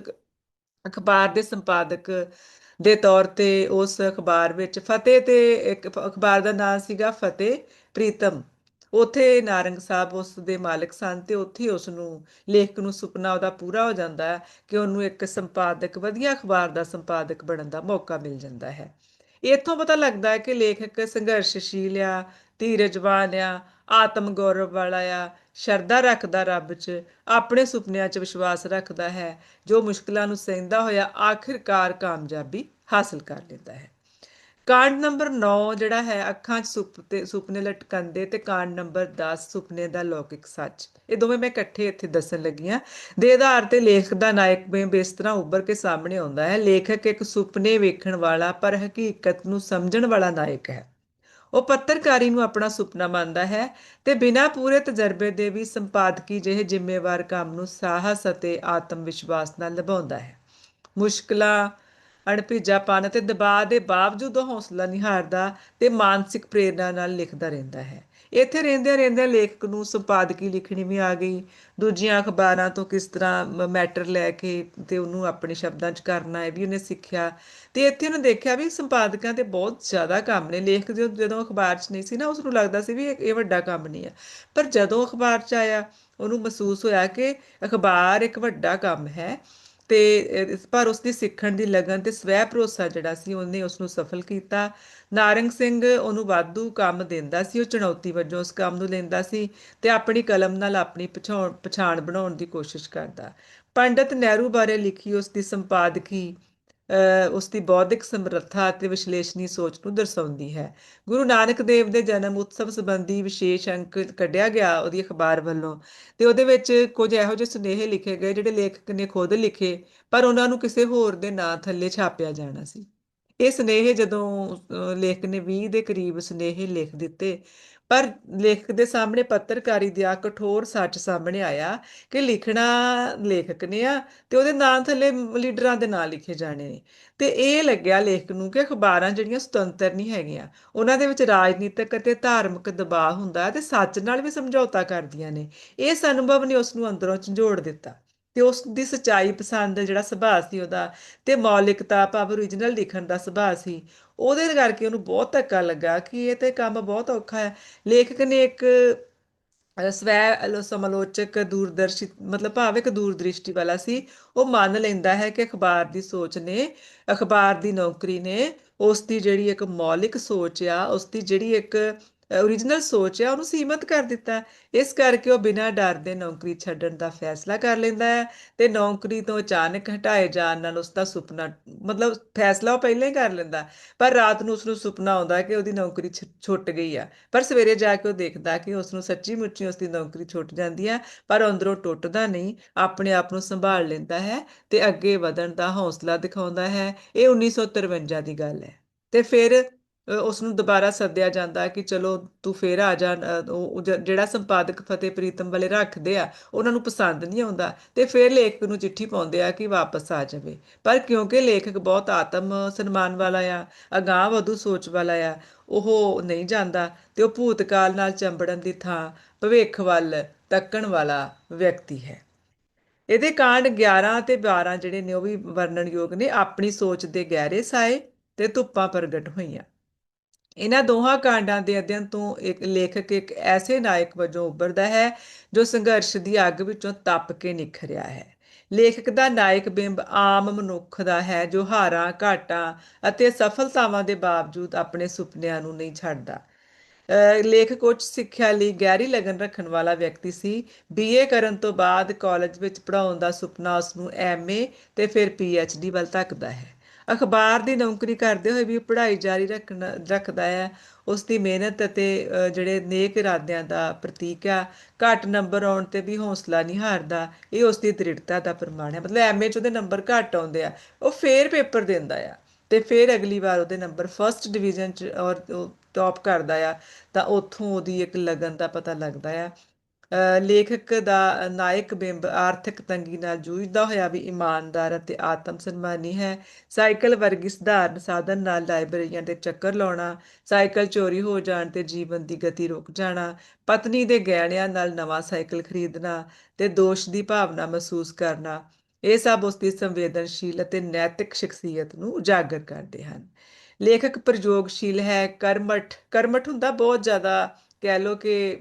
ਅਖਬਾਰ ਦੇ ਸੰਪਾਦਕ ਦੇ ਤੌਰ ਤੇ ਉਸ ਅਖਬਾਰ ਵਿੱਚ ਫਤਿਹ ਤੇ ਇੱਕ ਅਖਬਾਰ ਦਾ ਨਾਮ ਸੀਗਾ, ਫਤਿਹ ਪ੍ਰੀਤਮ। ਉੱਥੇ ਨਾਰੰਗ ਸਾਹਿਬ ਉਸ ਦੇ ਮਾਲਕ ਸਨ ਤੇ ਉੱਥੇ ਉਸ ਨੂੰ ਲੇਖਕ ਨੂੰ ਸੁਪਨਾ ਉਹਦਾ ਪੂਰਾ ਹੋ ਜਾਂਦਾ ਹੈ ਕਿ ਉਹਨੂੰ ਇੱਕ ਸੰਪਾਦਕ, ਵਧੀਆ ਅਖਬਾਰ ਦਾ ਸੰਪਾਦਕ ਬਣਨ ਦਾ ਮੌਕਾ ਮਿਲ ਜਾਂਦਾ ਹੈ। ਇੱਥੋਂ ਪਤਾ ਲੱਗਦਾ ਹੈ ਕਿ ਲੇਖਕ ਸੰਘਰਸ਼ਸ਼ੀਲ ਆ, ਧੀਰਜਵਾਨ ਆ, ਆਤਮ ਗੌਰਵ ਵਾਲਾ ਆ, ਸ਼ਰਧਾ ਰੱਖਦਾ ਰੱਬ 'ਚ, ਆਪਣੇ ਸੁਪਨਿਆਂ 'ਚ ਵਿਸ਼ਵਾਸ ਰੱਖਦਾ ਹੈ, ਜੋ ਮੁਸ਼ਕਲਾਂ ਨੂੰ ਸਹਿੰਦਾ ਹੋਇਆ ਆਖਿਰਕਾਰ ਕਾਮਯਾਬੀ ਹਾਸਲ ਕਰ ਲੈਂਦਾ ਹੈ। ਕਾਂਡ ਨੰਬਰ 9 ਜਿਹੜਾ ਹੈ, ਅੱਖਾਂ 'ਚ ਸੁਪਨੇ ਸੁਪਨੇ ਲਟਕੰਦੇ ਤੇ ਕਾਂਡ ਨੰਬਰ 10 ਸੁਪਨੇ ਦਾ ਲੌਕਿਕ ਸੱਚ। ਇਹ ਦੋਵੇਂ ਮੈਂ ਇਕੱਠੇ ਇੱਥੇ ਦੱਸਣ ਲੱਗੀ ਹਾਂ। ਦੇ ਆਧਾਰ ਤੇ ਲੇਖਕ ਦਾ ਨਾਇਕ ਬਿੰਬ ਤਰ੍ਹਾਂ ਉੱਭਰ ਕੇ ਸਾਹਮਣੇ ਆਉਂਦਾ ਹੈ। ਲੇਖਕ ਇੱਕ ਸੁਪਨੇ ਵੇਖਣ ਵਾਲਾ ਪਰ ਹਕੀਕਤ ਨੂੰ ਸਮਝਣ ਵਾਲਾ ਨਾਇਕ ਹੈ। ਉਹ ਪੱਤਰਕਾਰੀ ਨੂੰ ਆਪਣਾ ਸੁਪਨਾ ਮੰਨਦਾ ਹੈ ਤੇ ਬਿਨਾਂ ਪੂਰੇ ਤਜਰਬੇ ਦੇ ਵੀ ਸੰਪਾਦਕੀ ਜਿਹੇ ਜ਼ਿੰਮੇਵਾਰ ਕੰਮ ਨੂੰ ਸਾਹਸ ਅਤੇ ਆਤਮ ਵਿਸ਼ਵਾਸ ਨਾਲ ਨਿਭਾਉਂਦਾ ਹੈ। ਮੁਸ਼ਕਲਾਂ ਅਣਭਿੱਜਾਪਨ ਅਤੇ ਦਬਾਅ ਦੇ ਬਾਵਜੂਦ ਉਹ ਹੌਸਲਾ ਨਿਹਾਰਦਾ ਤੇ ਮਾਨਸਿਕ ਪ੍ਰੇਰਣਾ ਨਾਲ ਲਿਖਦਾ ਰਹਿੰਦਾ ਹੈ। ਇੱਥੇ ਰਹਿੰਦੇ ਰਹਿੰਦੇ ਲੇਖਕ ਨੂੰ ਸੰਪਾਦਕੀ ਲਿਖਣੀ ਵੀ ਆ ਗਈ। ਦੂਜੀਆਂ ਅਖਬਾਰਾਂ ਤੋਂ ਕਿਸ ਤਰ੍ਹਾਂ ਮੈਟਰ ਲੈ ਕੇ ਤੇ ਉਹਨੂੰ ਆਪਣੇ ਸ਼ਬਦਾਂ 'ਚ ਕਰਨਾ ਹੈ ਵੀ ਉਹਨੇ ਸਿੱਖਿਆ। ਤੇ ਇੱਥੇ ਉਹਨੇ ਦੇਖਿਆ ਵੀ ਸੰਪਾਦਕਾਂ ਤੇ ਬਹੁਤ ਜ਼ਿਆਦਾ ਕੰਮ ਨੇ। ਲੇਖਕ ਜਦੋਂ ਅਖਬਾਰ 'ਚ ਨਹੀਂ ਸੀ ਨਾ ਉਸ ਨੂੰ ਲੱਗਦਾ ਸੀ ਵੀ ਇਹ ਵੱਡਾ ਕੰਮ ਨਹੀਂ ਆ। ਪਰ ਜਦੋਂ ਅਖਬਾਰ 'ਚ ਆਇਆ, ਉਹਨੂੰ ਮਹਿਸੂਸ ਹੋਇਆ ਕਿ ਅਖਬਾਰ ਇੱਕ ਵੱਡਾ ਕੰਮ ਹੈ। ਤੇ ਪਰ ਉਸ ਦੀ ਸਿੱਖਣ ਦੀ ਲਗਨ ਤੇ ਸਵੈ ਭਰੋਸਾ ਜਿਹੜਾ ਸੀ, ਉਹਨੇ ਉਸ ਨੂੰ ਸਫਲ ਕੀਤਾ। ਨਾਰੰਗ ਸਿੰਘ ਉਹਨੂੰ ਵਾਧੂ ਕੰਮ ਦਿੰਦਾ ਸੀ, ਉਹ ਚੁਣੌਤੀ ਵਜੋਂ ਉਸ ਕੰਮ ਨੂੰ ਲੈਂਦਾ ਸੀ ਤੇ ਆਪਣੀ ਕਲਮ ਨਾਲ ਆਪਣੀ ਪਛਾਣ ਪਛਾਣ ਬਣਾਉਣ ਦੀ ਕੋਸ਼ਿਸ਼ ਕਰਦਾ। ਪੰਡਤ ਨਹਿਰੂ ਬਾਰੇ ਲਿਖੀ ਉਸ ਦੀ ਸੰਪਾਦਕੀ ਉਸ ਦੀ ਬੌਧਿਕ ਸਮਰੱਥਾ ਅਤੇ ਵਿਸ਼ਲੇਸ਼ਣੀ ਸੋਚ ਨੂੰ ਦਰਸਾਉਂਦੀ ਹੈ। ਗੁਰੂ ਨਾਨਕ ਦੇਵ ਦੇ ਜਨਮ ਉਤਸਵ ਸੰਬੰਧੀ ਵਿਸ਼ੇਸ਼ ਅੰਕ ਕੱਢਿਆ ਗਿਆ ਉਹਦੀ ਅਖਬਾਰ ਵੱਲੋਂ ਤੇ ਉਹਦੇ ਵਿੱਚ ਕੁਝ ਇਹੋ ਜਿਹੇ ਸੁਨੇਹੇ ਲਿਖੇ ਗਏ ਜਿਹੜੇ ਲੇਖਕ ਨੇ ਖੁਦ ਲਿਖੇ, ਪਰ ਉਹਨਾਂ ਨੂੰ ਕਿਸੇ ਹੋਰ ਦੇ ਨਾਂ ਥੱਲੇ ਛਾਪਿਆ ਜਾਣਾ ਸੀ। ਇਹ ਸੁਨੇਹੇ ਜਦੋਂ ਲੇਖਕ ਨੇ 20 ਦੇ ਕਰੀਬ ਸੁਨੇਹੇ ਲਿਖ ਦਿੱਤੇ, ਪਰ ਲੇਖਕ ਦੇ ਸਾਹਮਣੇ ਪੱਤਰਕਾਰੀ ਦਾ ਕਠੋਰ ਸੱਚ ਸਾਹਮਣੇ ਆਇਆ ਕਿ ਲਿਖਣਾ ਲੇਖਕ ਨੇ ਆ ਤੇ ਉਹਦੇ ਨਾਂ ਥੱਲੇ ਲੀਡਰਾਂ ਦੇ ਨਾਂ ਲਿਖੇ ਜਾਣੇ ਨੇ। ਤੇ ਇਹ ਲੱਗਿਆ ਲੇਖਕ ਨੂੰ ਕਿ ਅਖਬਾਰਾਂ ਜਿਹੜੀਆਂ ਸੁਤੰਤਰ ਨਹੀਂ ਹੈਗੀਆਂ, ਉਹਨਾਂ ਦੇ ਵਿੱਚ ਰਾਜਨੀਤਿਕ ਅਤੇ ਧਾਰਮਿਕ ਦਬਾਅ ਹੁੰਦਾ ਤੇ ਸੱਚ ਨਾਲ ਵੀ ਸਮਝੌਤਾ ਕਰਦੀਆਂ ਨੇ। ਇਸ ਅਨੁਭਵ ਨੇ ਉਸ ਨੂੰ ਅੰਦਰੋਂ ਝੰਜੋੜ ਦਿੱਤਾ। ਤੇ ਉਸ ਦੀ ਸਚਾਈ ਪਸੰਦ ਜਿਹੜਾ ਸੁਭਾਅ ਸੀ ਉਹਦਾ, ਤੇ ਮੌਲਿਕਤਾ ਭਾਵ origignal ਲਿਖਣ ਦਾ ਸੁਭਾਅ ਸੀ, ਉਹਦੇ ਕਰਕੇ ਉਹਨੂੰ ਬਹੁਤ ਧੱਕਾ ਲੱਗਾ ਕਿ ਇਹ ਤੇ ਕੰਮ ਬਹੁਤ ਔਖਾ ਹੈ। ਲੇਖਕ ਨੇ ਇੱਕ ਸਵੈ ਸਮਾਲੋਚਕ ਦੂਰਦਰਸ਼ੀ, ਮਤਲਬ ਭਾਵ ਇੱਕ ਦੂਰਦ੍ਰਿਸ਼ਟੀ ਵਾਲਾ ਸੀ, ਉਹ ਮੰਨ ਲੈਂਦਾ ਹੈ ਕਿ ਅਖਬਾਰ ਦੀ ਸੋਚ ਨੇ, ਅਖਬਾਰ ਦੀ ਨੌਕਰੀ ਨੇ, ਉਸ ਦੀ ਜਿਹੜੀ ਇੱਕ ਮੌਲਿਕ ਸੋਚ ਆ, ਉਸ ਦੀ ਜਿਹੜੀ ਇੱਕ origignal ਸੋਚ ਹੈ, ਉਹਨੂੰ ਸੀਮਤ ਕਰ ਦਿੱਤਾ ਇਸ ਕਰਕੇ ਉਹ ਬਿਨਾਂ ਡਰ ਦੇ ਨੌਕਰੀ ਛੱਡਣ ਦਾ ਫੈਸਲਾ ਕਰ ਲੈਂਦਾ ਹੈ ਤੇ ਨੌਕਰੀ ਤੋਂ ਅਚਾਨਕ ਹਟਾਏ ਜਾਣ ਨਾਲ ਉਸ ਦਾ ਸੁਪਨਾ, ਮਤਲਬ ਫੈਸਲਾ ਉਹ ਪਹਿਲਾਂ ਹੀ ਕਰ ਲੈਂਦਾ ਪਰ ਰਾਤ ਨੂੰ ਉਸ ਨੂੰ ਸੁਪਨਾ ਆਉਂਦਾ ਕਿ ਉਹਦੀ ਨੌਕਰੀ ਛੁੱਟ ਗਈ ਆ। ਪਰ ਸਵੇਰੇ ਜਾ ਕੇ ਉਹ ਦੇਖਦਾ ਕਿ ਉਸ ਨੂੰ ਸੱਚੀ ਮੁੱਚੀ ਉਸ ਦੀ ਨੌਕਰੀ ਛੁੱਟ ਜਾਂਦੀ ਹੈ ਪਰ ਅੰਦਰੋਂ ਟੁੱਟਦਾ ਨਹੀਂ, ਆਪਣੇ ਆਪ ਨੂੰ ਸੰਭਾਲ ਲੈਂਦਾ ਹੈ ਤੇ ਅੱਗੇ ਵਧਣ ਦਾ ਹੌਸਲਾ ਦਿਖਾਉਂਦਾ ਹੈ। ਇਹ 1953 ਦੀ ਗੱਲ ਹੈ। ਤੇ ਫਿਰ ਉਸ ਨੂੰ ਦੁਬਾਰਾ ਸੱਦਿਆ ਜਾਂਦਾ ਕਿ ਚਲੋ ਤੂੰ ਫੇਰ ਆ ਜਾ ਉਹ ਜਿਹੜਾ ਸੰਪਾਦਕ ਫਤਿਹ ਪ੍ਰੀਤਮ ਵਾਲੇ ਰੱਖਦੇ ਆ, ਉਹਨਾਂ ਨੂੰ ਪਸੰਦ ਨਹੀਂ ਆਉਂਦਾ ਤੇ ਫੇਰ ਲੇਖਕ ਨੂੰ ਚਿੱਠੀ ਪਾਉਂਦੇ ਆ ਕਿ ਵਾਪਸ ਆ ਜਾਵੇ। ਪਰ ਕਿਉਂਕਿ ਲੇਖਕ ਬਹੁਤ ਆਤਮ ਸਨਮਾਨ ਵਾਲਾ ਆ, ਅਗਾਹ ਵਧੂ ਸੋਚ ਵਾਲਾ ਆ, ਉਹ ਨਹੀਂ ਜਾਂਦਾ ਤੇ ਉਹ ਭੂਤਕਾਲ ਨਾਲ ਚੰਬੜਨ ਦੀ ਥਾਂ ਭਵਿੱਖ ਵੱਲ ਤੱਕਣ ਵਾਲਾ ਵਿਅਕਤੀ ਹੈ। ਇਹਦੇ ਕਾਂਡ 11 ਤੇ 12 ਜਿਹੜੇ ਨੇ ਉਹ ਵੀ ਵਰਣਨਯੋਗ ਨੇ, ਆਪਣੀ ਸੋਚ ਦੇ ਗਹਿਰੇ ਸਾਏ ਤੇ ਧੁੱਪਾਂ ਪ੍ਰਗਟ ਹੋਈਆਂ। ਇਹਨਾਂ ਦੋਹਾਂ ਕਾਂਡਾਂ ਦੇ ਅਧਿਐਨ ਤੋਂ ਇੱਕ ਲੇਖਕ ਇੱਕ ਐਸੇ ਨਾਇਕ ਵਜੋਂ ਉੱਭਰਦਾ ਹੈ ਜੋ ਸੰਘਰਸ਼ ਦੀ ਅੱਗ ਵਿੱਚੋਂ ਤਪ ਕੇ ਨਿਖਰਿਆ ਹੈ। ਲੇਖਕ ਦਾ ਨਾਇਕ ਬਿੰਬ ਆਮ ਮਨੁੱਖ ਦਾ ਹੈ ਜੋ ਹਾਰਾਂ, ਘਾਟਾਂ ਅਤੇ ਸਫਲਤਾਵਾਂ ਦੇ ਬਾਵਜੂਦ ਆਪਣੇ ਸੁਪਨਿਆਂ ਨੂੰ ਨਹੀਂ ਛੱਡਦਾ। ਲੇਖਕ ਉੱਚ ਸਿੱਖਿਆ ਲਈ ਗਹਿਰੀ ਲਗਨ ਰੱਖਣ ਵਾਲਾ ਵਿਅਕਤੀ ਸੀ। ਬੀਏ ਕਰਨ ਤੋਂ ਬਾਅਦ ਕਾਲਜ ਵਿੱਚ ਪੜ੍ਹਾਉਣ ਦਾ ਸੁਪਨਾ ਉਸ ਨੂੰ ਐਮਏ ਤੇ ਫਿਰ ਪੀਐਚਡੀ ਵੱਲ ਧੱਕਦਾ ਹੈ। ਅਖਬਾਰ ਦੀ ਨੌਕਰੀ ਕਰਦੇ ਹੋਏ ਵੀ ਪੜ੍ਹਾਈ ਜਾਰੀ ਰੱਖਣਾ, ਰੱਖਦਾ ਹੈ। ਉਸ ਦੀ ਮਿਹਨਤ ਅਤੇ ਜਿਹੜੇ ਨੇਕ ਇਰਾਦਿਆਂ ਦਾ ਪ੍ਰਤੀਕ ਆ, ਘੱਟ ਨੰਬਰ ਆਉਣ ਤੇ ਵੀ ਹੌਸਲਾ ਨਹੀਂ ਹਾਰਦਾ। ਇਹ ਉਸ ਦੀ ਦ੍ਰਿੜਤਾ ਦਾ ਪ੍ਰਮਾਣ ਹੈ। ਮਤਲਬ ਐਮਏ ਚ ਉਹਦੇ ਨੰਬਰ ਘੱਟ ਆਉਂਦੇ ਆ, ਉਹ ਫੇਰ ਪੇਪਰ ਦਿੰਦਾ ਆ ਤੇ ਫਿਰ ਅਗਲੀ ਵਾਰ ਉਹਦੇ ਨੰਬਰ ਫਰਸਟ ਡਿਵੀਜ਼ਨ ਚ ਔਰ ਟੌਪ ਕਰਦਾ ਆ, ਤਾਂ ਉੱਥੋਂ ਉਹਦੀ ਇੱਕ ਲਗਨ ਦਾ ਪਤਾ ਲੱਗਦਾ ਆ। ਲੇਖਕ ਦਾ ਨਾਇਕ ਬਿੰਬ ਆਰਥਿਕ ਤੰਗੀ ਨਾਲ ਜੂਝਦਾ ਹੋਇਆ ਵੀ ਇਮਾਨਦਾਰ ਅਤੇ ਆਤਮ ਸਨਮਾਨੀ ਹੈ। ਸਾਈਕਲ ਵਰਗੀ ਸਧਾਰਨ ਸਾਧਨ ਨਾਲ ਲਾਇਬ੍ਰੇਰੀਆਂ ਦੇ ਚੱਕਰ ਲਾਉਣਾ, ਸਾਈਕਲ ਚੋਰੀ ਹੋ ਜਾਣ ਤੇ ਜੀਵਨ ਦੀ ਗਤੀ ਰੁਕ ਜਾਣਾ, ਪਤਨੀ ਦੇ ਗਹਿਣਿਆਂ ਨਾਲ ਨਵਾਂ ਸਾਈਕਲ ਖਰੀਦਣਾ ਤੇ ਦੋਸ਼ ਦੀ ਭਾਵਨਾ ਮਹਿਸੂਸ ਕਰਨਾ, ਇਹ ਸਭ ਉਸ ਦੀ ਸੰਵੇਦਨਸ਼ੀਲ ਅਤੇ ਨੈਤਿਕ ਸ਼ਖਸੀਅਤ ਨੂੰ ਉਜਾਗਰ ਕਰਦੇ ਹਨ। ਲੇਖਕ ਪ੍ਰਯੋਗਸ਼ੀਲ ਹੈ, ਕਰਮਠ ਕਰਮਠ ਹੁੰਦਾ ਬਹੁਤ ਜ਼ਿਆਦਾ ਕਹਿ ਲੋ ਕਿ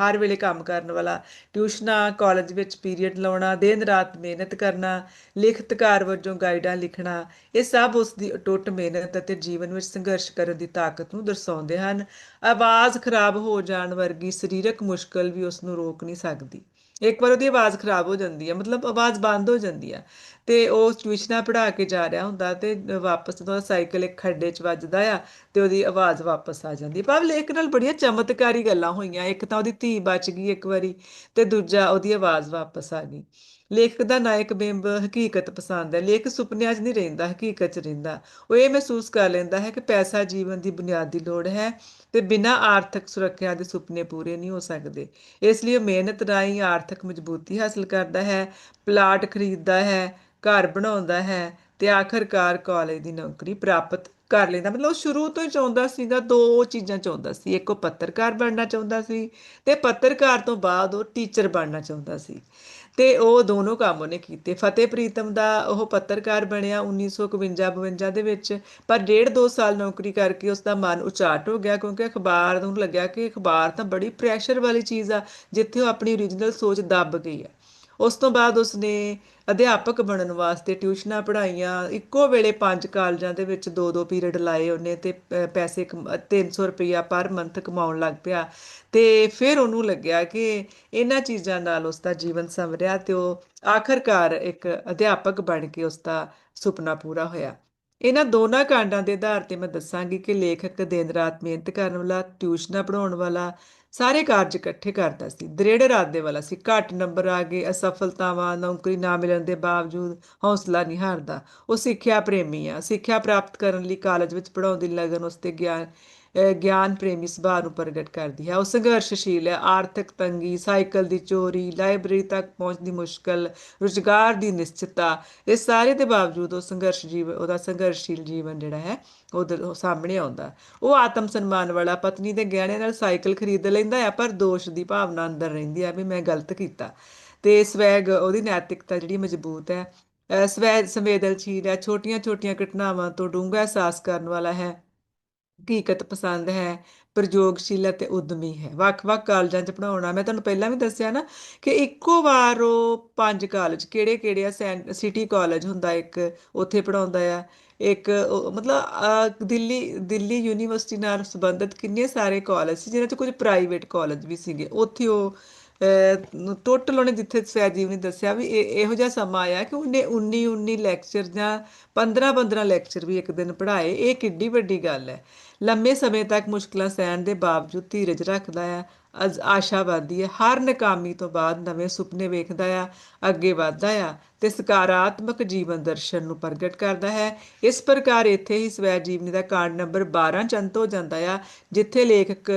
ਹਰ ਵੇਲੇ ਕੰਮ ਕਰਨ ਵਾਲਾ, ਟਿਊਸ਼ਨਾਂ, ਕਾਲਜ ਵਿੱਚ ਪੀਰੀਅਡ ਲਾਉਣਾ, ਦਿਨ ਰਾਤ ਮਿਹਨਤ ਕਰਨਾ, ਲਿਖਤਕਾਰ ਵਜੋਂ ਗਾਈਡਾਂ ਲਿਖਣਾ, ਇਹ ਸਭ ਉਸ ਦੀ ਅਟੁੱਟ ਮਿਹਨਤ ਅਤੇ ਜੀਵਨ ਵਿੱਚ ਸੰਘਰਸ਼ ਕਰਨ ਦੀ ਤਾਕਤ ਨੂੰ ਦਰਸਾਉਂਦੇ ਹਨ। ਆਵਾਜ਼ ਖਰਾਬ ਹੋ ਜਾਣ ਵਰਗੀ ਸਰੀਰਕ ਮੁਸ਼ਕਲ ਵੀ ਉਸ ਨੂੰ ਰੋਕ ਨਹੀਂ ਸਕਦੀ। ਇੱਕ ਵਾਰ ਉਹਦੀ ਆਵਾਜ਼ ਖਰਾਬ ਹੋ ਜਾਂਦੀ ਹੈ, ਮਤਲਬ ਆਵਾਜ਼ ਬੰਦ ਹੋ ਜਾਂਦੀ ਹੈ। ਤੇ ਉਹ ਟਿਊਸ਼ਨਾਂ ਪੜ੍ਹਾ ਕੇ ਜਾ ਰਿਹਾ ਹੁੰਦਾ ਤੇ ਵਾਪਸ ਉਹਦਾ ਸਾਈਕਲ ਇੱਕ ਖੱਡੇ 'ਚ ਵੱਜਦਾ ਆ ਤੇ ਉਹਦੀ ਆਵਾਜ਼ ਵਾਪਸ ਆ ਜਾਂਦੀ ਭਾਵ ਲੇਖ ਨਾਲ ਬੜੀਆਂ ਚਮਤਕਾਰੀ ਗੱਲਾਂ ਹੋਈਆਂ, ਇੱਕ ਤਾਂ ਉਹਦੀ ਧੀ ਬਚ ਗਈ ਇੱਕ ਵਾਰੀ ਤੇ ਦੂਜਾ ਉਹਦੀ ਆਵਾਜ਼ ਵਾਪਸ ਆ ਗਈ। ਲੇਖਕ ਦਾ ਨਾਇਕ ਬਿੰਬ ਹਕੀਕਤ ਪਸੰਦ ਹੈ। ਲੇਖ ਸੁਪਨਿਆਂ 'ਚ ਨਹੀਂ ਰਹਿੰਦਾ, ਹਕੀਕਤ 'ਚ ਰਹਿੰਦਾ। ਉਹ ਇਹ ਮਹਿਸੂਸ ਕਰ ਲੈਂਦਾ ਹੈ ਕਿ ਪੈਸਾ ਜੀਵਨ ਦੀ ਬੁਨਿਆਦੀ ਲੋੜ ਹੈ ਤੇ ਬਿਨਾਂ ਆਰਥਿਕ ਸੁਰੱਖਿਆ ਦੇ ਸੁਪਨੇ ਪੂਰੇ ਨਹੀਂ ਹੋ ਸਕਦੇ। ਇਸ ਲਈ ਉਹ ਮਿਹਨਤ ਰਾਹੀਂ ਆਰਥਿਕ ਮਜ਼ਬੂਤੀ ਹਾਸਲ ਕਰਦਾ ਹੈ, ਪਲਾਟ ਖਰੀਦਦਾ ਹੈ ਘਰ ਬਣਾਉਂਦਾ ਹੈ ਤੇ ਆਖਰਕਾਰ ਕਾਲਜ ਦੀ ਨੌਕਰੀ ਪ੍ਰਾਪਤ ਕਰ ਲੈਂਦਾ। ਮਤਲਬ ਉਹ ਸ਼ੁਰੂ ਤੋਂ ਹੀ ਚਾਹੁੰਦਾ ਸੀਗਾ, ਦੋ ਚੀਜ਼ਾਂ ਚਾਹੁੰਦਾ ਸੀ। ਇੱਕ ਉਹ ਪੱਤਰਕਾਰ ਬਣਨਾ ਚਾਹੁੰਦਾ ਸੀ ਤੇ ਪੱਤਰਕਾਰ ਤੋਂ ਬਾਅਦ ਉਹ ਟੀਚਰ ਬਣਨਾ ਚਾਹੁੰਦਾ ਸੀ। ਤੇ ਉਹ ਦੋਨੋਂ ਕੰਮ ਉਹਨੇ ਕੀਤੇ। ਫਤਿਹ ਪ੍ਰੀਤਮ ਦਾ ਉਹ ਪੱਤਰਕਾਰ ਬਣਿਆ 1951-52 ਦੇ ਵਿੱਚ, ਪਰ ਡੇਢ ਦੋ ਸਾਲ ਨੌਕਰੀ ਕਰਕੇ ਉਸ ਦਾ ਮਨ ਉਚਾਟ ਹੋ ਗਿਆ ਕਿਉਂਕਿ ਅਖਬਾਰ ਨੂੰ ਲੱਗਿਆ ਕਿ ਅਖਬਾਰ ਤਾਂ ਬੜੀ ਪ੍ਰੈਸ਼ਰ ਵਾਲੀ ਚੀਜ਼ ਆ, ਜਿੱਥੇ ਉਹ ਆਪਣੀ ਓਰੀਜਨਲ ਸੋਚ ਦੱਬ ਗਈ ਆ। ਉਸ ਤੋਂ ਬਾਅਦ ਉਸਨੇ ਅਧਿਆਪਕ ਬਣਨ ਵਾਸਤੇ ਟਿਊਸ਼ਨਾਂ ਪੜ੍ਹਾਈਆਂ, ਇੱਕੋ ਵੇਲੇ ਪੰਜ ਕਾਲਜਾਂ ਦੇ ਵਿੱਚ ਦੋ ਦੋ ਪੀਰੀਅਡ ਲਾਏ ਉਹਨੇ ਤੇ ਪੈਸੇ ਕਮ- 300 ਰੁਪਈਆ ਪਰ ਮੰਥ ਕਮਾਉਣ ਲੱਗ ਪਿਆ। ਤੇ ਫਿਰ ਉਹਨੂੰ ਲੱਗਿਆ ਕਿ ਇਹਨਾਂ ਚੀਜ਼ਾਂ ਨਾਲ ਉਸਦਾ ਜੀਵਨ ਸੰਵਰਿਆ ਤੇ ਉਹ ਆਖਰਕਾਰ ਇੱਕ ਅਧਿਆਪਕ ਬਣ ਕੇ ਉਸਦਾ ਸੁਪਨਾ ਪੂਰਾ ਹੋਇਆ। ਇਹਨਾਂ ਦੋਨਾਂ ਕਾਂਡਾਂ ਦੇ ਆਧਾਰ ਤੇ ਮੈਂ ਦੱਸਾਂਗੀ ਕਿ ਲੇਖਕ ਦਿਨ ਰਾਤ ਮਿਹਨਤ ਕਰਨ ਵਾਲਾ, ਟਿਊਸ਼ਨਾਂ ਪੜਾਉਣ ਵਾਲਾ ਸਾਰੇ ਕਾਰਜ ਇਕੱਠੇ ਕਰਦਾ ਸੀ। ਦ੍ਰਿੜ ਇਰਾਦੇ ਵਾਲਾ ਸੀ। ਘੱਟ ਨੰਬਰ ਆ ਗਏ, ਅਸਫਲਤਾਵਾਂ, ਨੌਕਰੀ ਨਾ ਮਿਲਣ ਦੇ ਬਾਵਜੂਦ ਹੌਸਲਾ ਨਹੀਂ ਹਾਰਦਾ। ਉਹ ਸਿੱਖਿਆ ਪ੍ਰੇਮੀ ਆ। ਸਿੱਖਿਆ ਪ੍ਰਾਪਤ ਕਰਨ ਲਈ ਕਾਲਜ ਵਿੱਚ ਪੜਾਉਣ ਦੀ ਲਗਨ ਉਸ ਤੇ ਗਿਆਨ ਗਿਆਨ ਪ੍ਰੇਮੀ ਸੁਭਾਅ ਨੂੰ ਪ੍ਰਗਟ ਕਰਦੀ ਹੈ। ਉਹ ਸੰਘਰਸ਼ਸ਼ੀਲ ਹੈ, ਆਰਥਿਕ ਤੰਗੀ, ਸਾਈਕਲ ਦੀ ਚੋਰੀ, ਲਾਇਬ੍ਰੇਰੀ ਤੱਕ ਪਹੁੰਚ ਦੀ ਮੁਸ਼ਕਲ, ਰੁਜ਼ਗਾਰ ਦੀ ਨਿਸ਼ਚਿਤਤਾ, ਇਹ ਸਾਰੇ ਦੇ ਬਾਵਜੂਦ ਉਹ ਸੰਘਰਸ਼ ਜੀਵ, ਉਹਦਾ ਸੰਘਰਸ਼ਸ਼ੀਲ ਜੀਵਨ ਜਿਹੜਾ ਹੈ, ਉਹ ਸਾਹਮਣੇ ਆਉਂਦਾ ਉਹ ਆਤਮ ਸਨਮਾਨ ਵਾਲਾ ਪਤਨੀ ਦੇ ਗਹਿਣੇ ਨਾਲ ਸਾਈਕਲ ਖਰੀਦ ਲੈਂਦਾ ਹੈ, ਪਰ ਦੋਸ਼ ਦੀ ਭਾਵਨਾ ਅੰਦਰ ਰਹਿੰਦੀ ਆ ਵੀ ਮੈਂ ਗਲਤ ਕੀਤਾ। ਤੇ ਸਵੈਗ ਉਹਦੀ ਨੈਤਿਕਤਾ ਜਿਹੜੀ ਮਜ਼ਬੂਤ ਹੈ ਸਵੈ ਸੰਵੇਦਨਸ਼ੀਲ ਹੈ, ਛੋਟੀਆਂ-ਛੋਟੀਆਂ ਘਟਨਾਵਾਂ ਤੋਂ ਡੂੰਘਾ ਅਹਿਸਾਸ ਕਰਨ ਵਾਲਾ ਹੈ। ਹਕੀਕਤ ਪਸੰਦ ਹੈ, ਪ੍ਰਯੋਗਸ਼ੀਲ ਅਤੇ ਉਦਮੀ ਹੈ। ਵੱਖ-ਵੱਖ ਕਾਲਜਾਂ 'ਚ ਪੜਾਉਣਾ ਮੈਂ ਤੁਹਾਨੂੰ ਪਹਿਲਾਂ ਵੀ ਦੱਸਿਆ ਨਾ ਕਿ ਇੱਕੋ ਵਾਰ ਉਹ ਪੰਜ ਕਾਲਜ, ਕਿਹੜੇ-ਕਿਹੜੇ ਆ? ਸੈਂ- ਸਿਟੀ ਕਾਲਜ ਹੁੰਦਾ ਇੱਕ, ਉੱਥੇ ਪੜਾਉਂਦਾ ਆ। ਇੱਕ ਮਤਲਬ ਦਿੱਲੀ ਦਿੱਲੀ ਯੂਨੀਵਰਸਿਟੀ ਨਾਲ ਸੰਬੰਧਿਤ ਕਿੰਨੇ ਸਾਰੇ ਕਾਲਜ ਸੀ, ਜਿਹਨਾਂ 'ਚ ਕੁਝ ਪ੍ਰਾਈਵੇਟ ਕਾਲਜ ਵੀ ਸੀਗੇ। ਉੱਥੇ ਉਹ ਟੋਟਲ ਉਹਨੇ ਜਿੱਥੇ ਸਵੈਜੀਵ ਨੇ ਦੱਸਿਆ ਵੀ ਇਹ, ਇਹੋ ਜਿਹਾ ਸਮਾਂ ਆਇਆ ਕਿ ਉਹਨੇ 19 19 ਲੈਕਚਰ ਜਾਂ 15 15 ਲੈਕਚਰ ਵੀ ਇੱਕ ਦਿਨ ਪੜ੍ਹਾਏ। ਇਹ ਕਿੱਡੀ ਵੱਡੀ ਗੱਲ ਹੈ। ਲੰਮੇ ਸਮੇਂ ਤੱਕ ਮੁਸ਼ਕਲਾਂ ਸਹਿਣ ਦੇ ਬਾਵਜੂਦ ਧੀਰਜ ਰੱਖਦਾ ਹੈ ਅਜ਼ ਆਸ਼ਾਵਾਦੀ ਹੈ, ਹਰ ਨਕਾਮੀ ਤੋਂ ਬਾਅਦ ਨਵੇਂ ਸੁਪਨੇ ਵੇਖਦਾ ਆ, ਅੱਗੇ ਵਧਦਾ ਆ ਤੇ ਸਕਾਰਾਤਮਕ ਜੀਵਨ ਦਰਸ਼ਨ ਨੂੰ ਪ੍ਰਗਟ ਕਰਦਾ ਹੈ। ਇਸ ਪ੍ਰਕਾਰ ਇੱਥੇ ਹੀ ਸਵੈ ਜੀਵਨੀ ਦਾ ਕਾਰਡ ਨੰਬਰ 12 ਚ ਅੰਤ ਹੋ ਜਾਂਦਾ ਆ, ਜਿੱਥੇ ਲੇਖਕ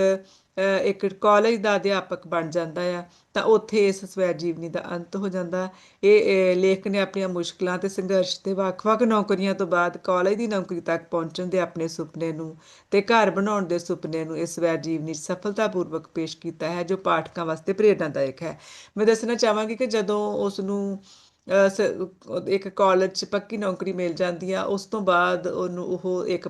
ਇੱਕ ਕਾਲਜ ਦਾ ਅਧਿਆਪਕ ਬਣ ਜਾਂਦਾ ਆ। ਤਾਂ ਉੱਥੇ ਇਸ ਸਵੈ ਜੀਵਨੀ ਦਾ ਅੰਤ ਹੋ ਜਾਂਦਾ ਇਹ ਲੇਖਕ ਨੇ ਆਪਣੀਆਂ ਮੁਸ਼ਕਲਾਂ ਤੇ ਸੰਘਰਸ਼ ਤੇ ਵੱਖ-ਵੱਖ ਨੌਕਰੀਆਂ ਤੋਂ ਬਾਅਦ ਕਾਲਜ ਦੀ ਨੌਕਰੀ ਤੱਕ ਪਹੁੰਚਣ ਦੇ ਆਪਣੇ ਸੁਪਨੇ ਨੂੰ ਤੇ ਘਰ ਬਣਾਉਣ ਦੇ ਸੁਪਨੇ ਨੂੰ ਇਸ ਸਵੈ ਜੀਵਨੀ 'ਚ ਸਫਲਤਾਪੂਰਵਕ ਪੇਸ਼ ਕੀਤਾ ਹੈ, ਜੋ ਪਾਠਕਾਂ ਵਾਸਤੇ ਪ੍ਰੇਰਨਾਦਾਇਕ ਹੈ। ਮੈਂ ਦੱਸਣਾ ਚਾਹਾਂਗੀ ਕਿ ਜਦੋਂ ਉਸ ਨੂੰ ਇੱਕ ਕਾਲਜ 'ਚ ਪੱਕੀ ਨੌਕਰੀ ਮਿਲ ਜਾਂਦੀ ਆ, ਉਸ ਤੋਂ ਬਾਅਦ ਉਹਨੂੰ ਉਹ ਇੱਕ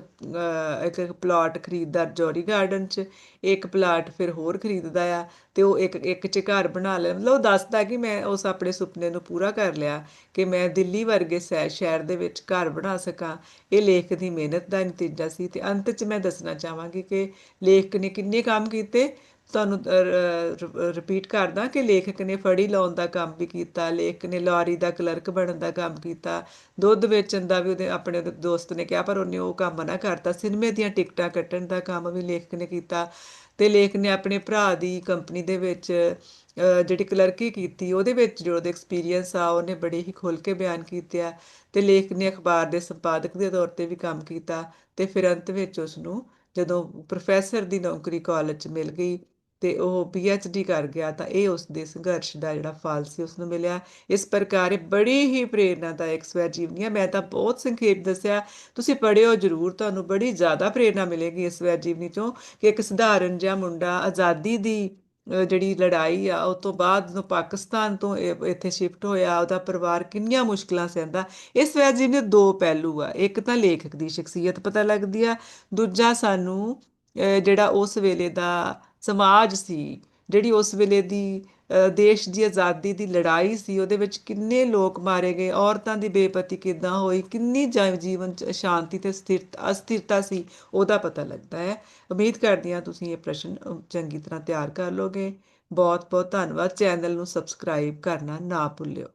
ਇੱਕ ਪਲਾਟ ਖਰੀਦਦਾ ਜੌਰੀ ਗਾਰਡਨ 'ਚ, ਇੱਕ ਪਲਾਟ ਫਿਰ ਹੋਰ ਖਰੀਦਦਾ ਆ ਤੇ ਉਹ ਇੱਕ ਇੱਕ 'ਚ ਘਰ ਬਣਾ ਲਿਆ ਮਤਲਬ ਉਹ ਦੱਸਦਾ ਕਿ ਮੈਂ ਉਸ ਆਪਣੇ ਸੁਪਨੇ ਨੂੰ ਪੂਰਾ ਕਰ ਲਿਆ ਕਿ ਮੈਂ ਦਿੱਲੀ ਵਰਗੇ ਸ਼ਹਿ- ਸ਼ਹਿਰ ਦੇ ਵਿੱਚ ਘਰ ਬਣਾ ਸਕਾਂ। ਇਹ ਲੇਖਕ ਦੀ ਮਿਹਨਤ ਦਾ ਨਤੀਜਾ ਸੀ ਤੇ ਅੰਤ 'ਚ ਮੈਂ ਦੱਸਣਾ ਚਾਹਾਂਗੀ ਕਿ ਲੇਖਕ ਨੇ ਕਿੰਨੇ ਕੰਮ ਕੀਤੇ ਤੁਹਾਨੂੰ ਰਿਪੀਟ ਕਰਦਾ ਕਿ ਲੇਖਕ ਨੇ ਫੜੀ ਲਾਉਣ ਦਾ ਕੰਮ ਵੀ ਕੀਤਾ, ਲੇਖਕ ਨੇ ਲਾਰੀ ਦਾ ਕਲਰਕ ਬਣਨ ਦਾ ਕੰਮ ਕੀਤਾ, ਦੁੱਧ ਵੇਚਣ ਦਾ ਵੀ ਉਹਦੇ, ਆਪਣੇ ਦੋਸਤ ਨੇ ਕਿਹਾ, ਪਰ ਉਹਨੇ ਉਹ ਕੰਮ ਨਾ ਕਰਤਾ। ਸਿਨੇਮੇ ਦੀਆਂ ਟਿਕਟਾਂ ਕੱਟਣ ਦਾ ਕੰਮ ਵੀ ਲੇਖਕ ਨੇ ਕੀਤਾ ਤੇ ਲੇਖਕ ਨੇ ਆਪਣੇ ਭਰਾ ਦੀ ਕੰਪਨੀ ਦੇ ਵਿੱਚ ਜਿਹੜੀ ਕਲਰਕੀ ਕੀਤੀ, ਉਹਦੇ ਵਿੱਚ ਜੋ ਉਹਦੇ ਐਕਸਪੀਰੀਅੰਸ ਆ, ਉਹਨੇ ਬੜੇ ਹੀ ਖੁੱਲ੍ਹ ਕੇ ਬਿਆਨ ਕੀਤੇ ਆ ਤੇ ਲੇਖਕ ਨੇ ਅਖਬਾਰ ਦੇ ਸੰਪਾਦਕ ਦੇ ਤੌਰ ਤੇ ਵੀ ਕੰਮ ਕੀਤਾ ਤੇ ਫਿਰ ਅੰਤ ਵਿੱਚ ਉਸ ਨੂੰ ਜਦੋਂ ਪ੍ਰੋਫੈਸਰ ਦੀ ਨੌਕਰੀ ਕਾਲਜ 'ਚ ਮਿਲ ਗਈ ਤੇ ਉਹ ਪੀ ਐਚ ਡੀ ਕਰ ਗਿਆ ਤਾਂ ਇਹ ਉਸ ਦੇ ਸੰਘਰਸ਼ ਦਾ ਜਿਹੜਾ ਫਲ ਸੀ ਉਸ ਨੂੰ ਮਿਲਿਆ। ਇਸ ਪ੍ਰਕਾਰ ਇਹ ਬੜੀ ਹੀ ਪ੍ਰੇਰਨਾਦਾਇਕ ਸਵੈ ਜੀਵਨੀ ਹੈ ਮੈਂ ਤਾਂ ਬਹੁਤ ਸੰਖੇਪ ਦੱਸਿਆ। ਤੁਸੀਂ ਪੜ੍ਹਿਓ ਜ਼ਰੂਰ, ਤੁਹਾਨੂੰ ਬੜੀ ਜ਼ਿਆਦਾ ਪ੍ਰੇਰਨਾ ਮਿਲੇਗੀ ਇਸ ਸਵੈ ਜੀਵਨੀ ਚੋਂ ਕਿ ਇੱਕ ਸਧਾਰਨ ਜਿਹਾ ਮੁੰਡਾ ਆਜ਼ਾਦੀ ਦੀ ਜਿਹੜੀ ਲੜਾਈ ਆ, ਉਹ ਤੋਂ ਬਾਅਦ ਜਦੋਂ ਪਾਕਿਸਤਾਨ ਤੋਂ ਇਹ- ਇੱਥੇ ਸ਼ਿਫਟ ਹੋਇਆ। ਉਹਦਾ ਪਰਿਵਾਰ ਕਿੰਨੀਆਂ ਮੁਸ਼ਕਲਾਂ ਸਹਿੰਦਾ। ਇਸ ਸਵੈ ਜੀਵਨੀ ਦੋ ਪਹਿਲੂ ਆ। ਇੱਕ ਤਾਂ ਲੇਖਕ ਦੀ ਸ਼ਖਸੀਅਤ ਪਤਾ ਲੱਗਦੀ ਆ। ਦੂਜਾ ਸਾਨੂੰ ਜਿਹੜਾ ਉਸ ਵੇਲੇ ਦਾ ਸਮਾਜ ਸੀ, ਜਿਹੜੀ ਉਸ ਵੇਲੇ ਦੀ ਦੇਸ਼ ਦੀ ਆਜ਼ਾਦੀ ਦੀ ਲੜਾਈ ਸੀ, ਉਹਦੇ ਵਿੱਚ ਕਿੰਨੇ ਲੋਕ ਮਾਰੇ ਗਏ, ਔਰਤਾਂ ਦੀ ਬੇਪਤੀ ਕਿੱਦਾਂ ਹੋਈ, ਕਿੰਨੀ ਜ- ਜੀਵਨ ਚ ਸ਼ਾਂਤੀ ਤੇ ਸਥਿਰਤਾ, ਅਸਥਿਰਤਾ ਸੀ, ਉਹਦਾ ਪਤਾ ਲੱਗਦਾ ਹੈ। ਉਮੀਦ ਕਰਦੀ ਹਾਂ ਤੁਸੀਂ ਇਹ ਪ੍ਰਸ਼ਨ ਚੰਗੀ ਤਰ੍ਹਾਂ ਤਿਆਰ ਕਰ ਲੋਗੇ। ਬਹੁਤ ਬਹੁਤ ਧੰਨਵਾਦ। ਚੈਨਲ ਨੂੰ ਸਬਸਕ੍ਰਾਈਬ ਕਰਨਾ ਨਾ ਭੁੱਲਿਓ।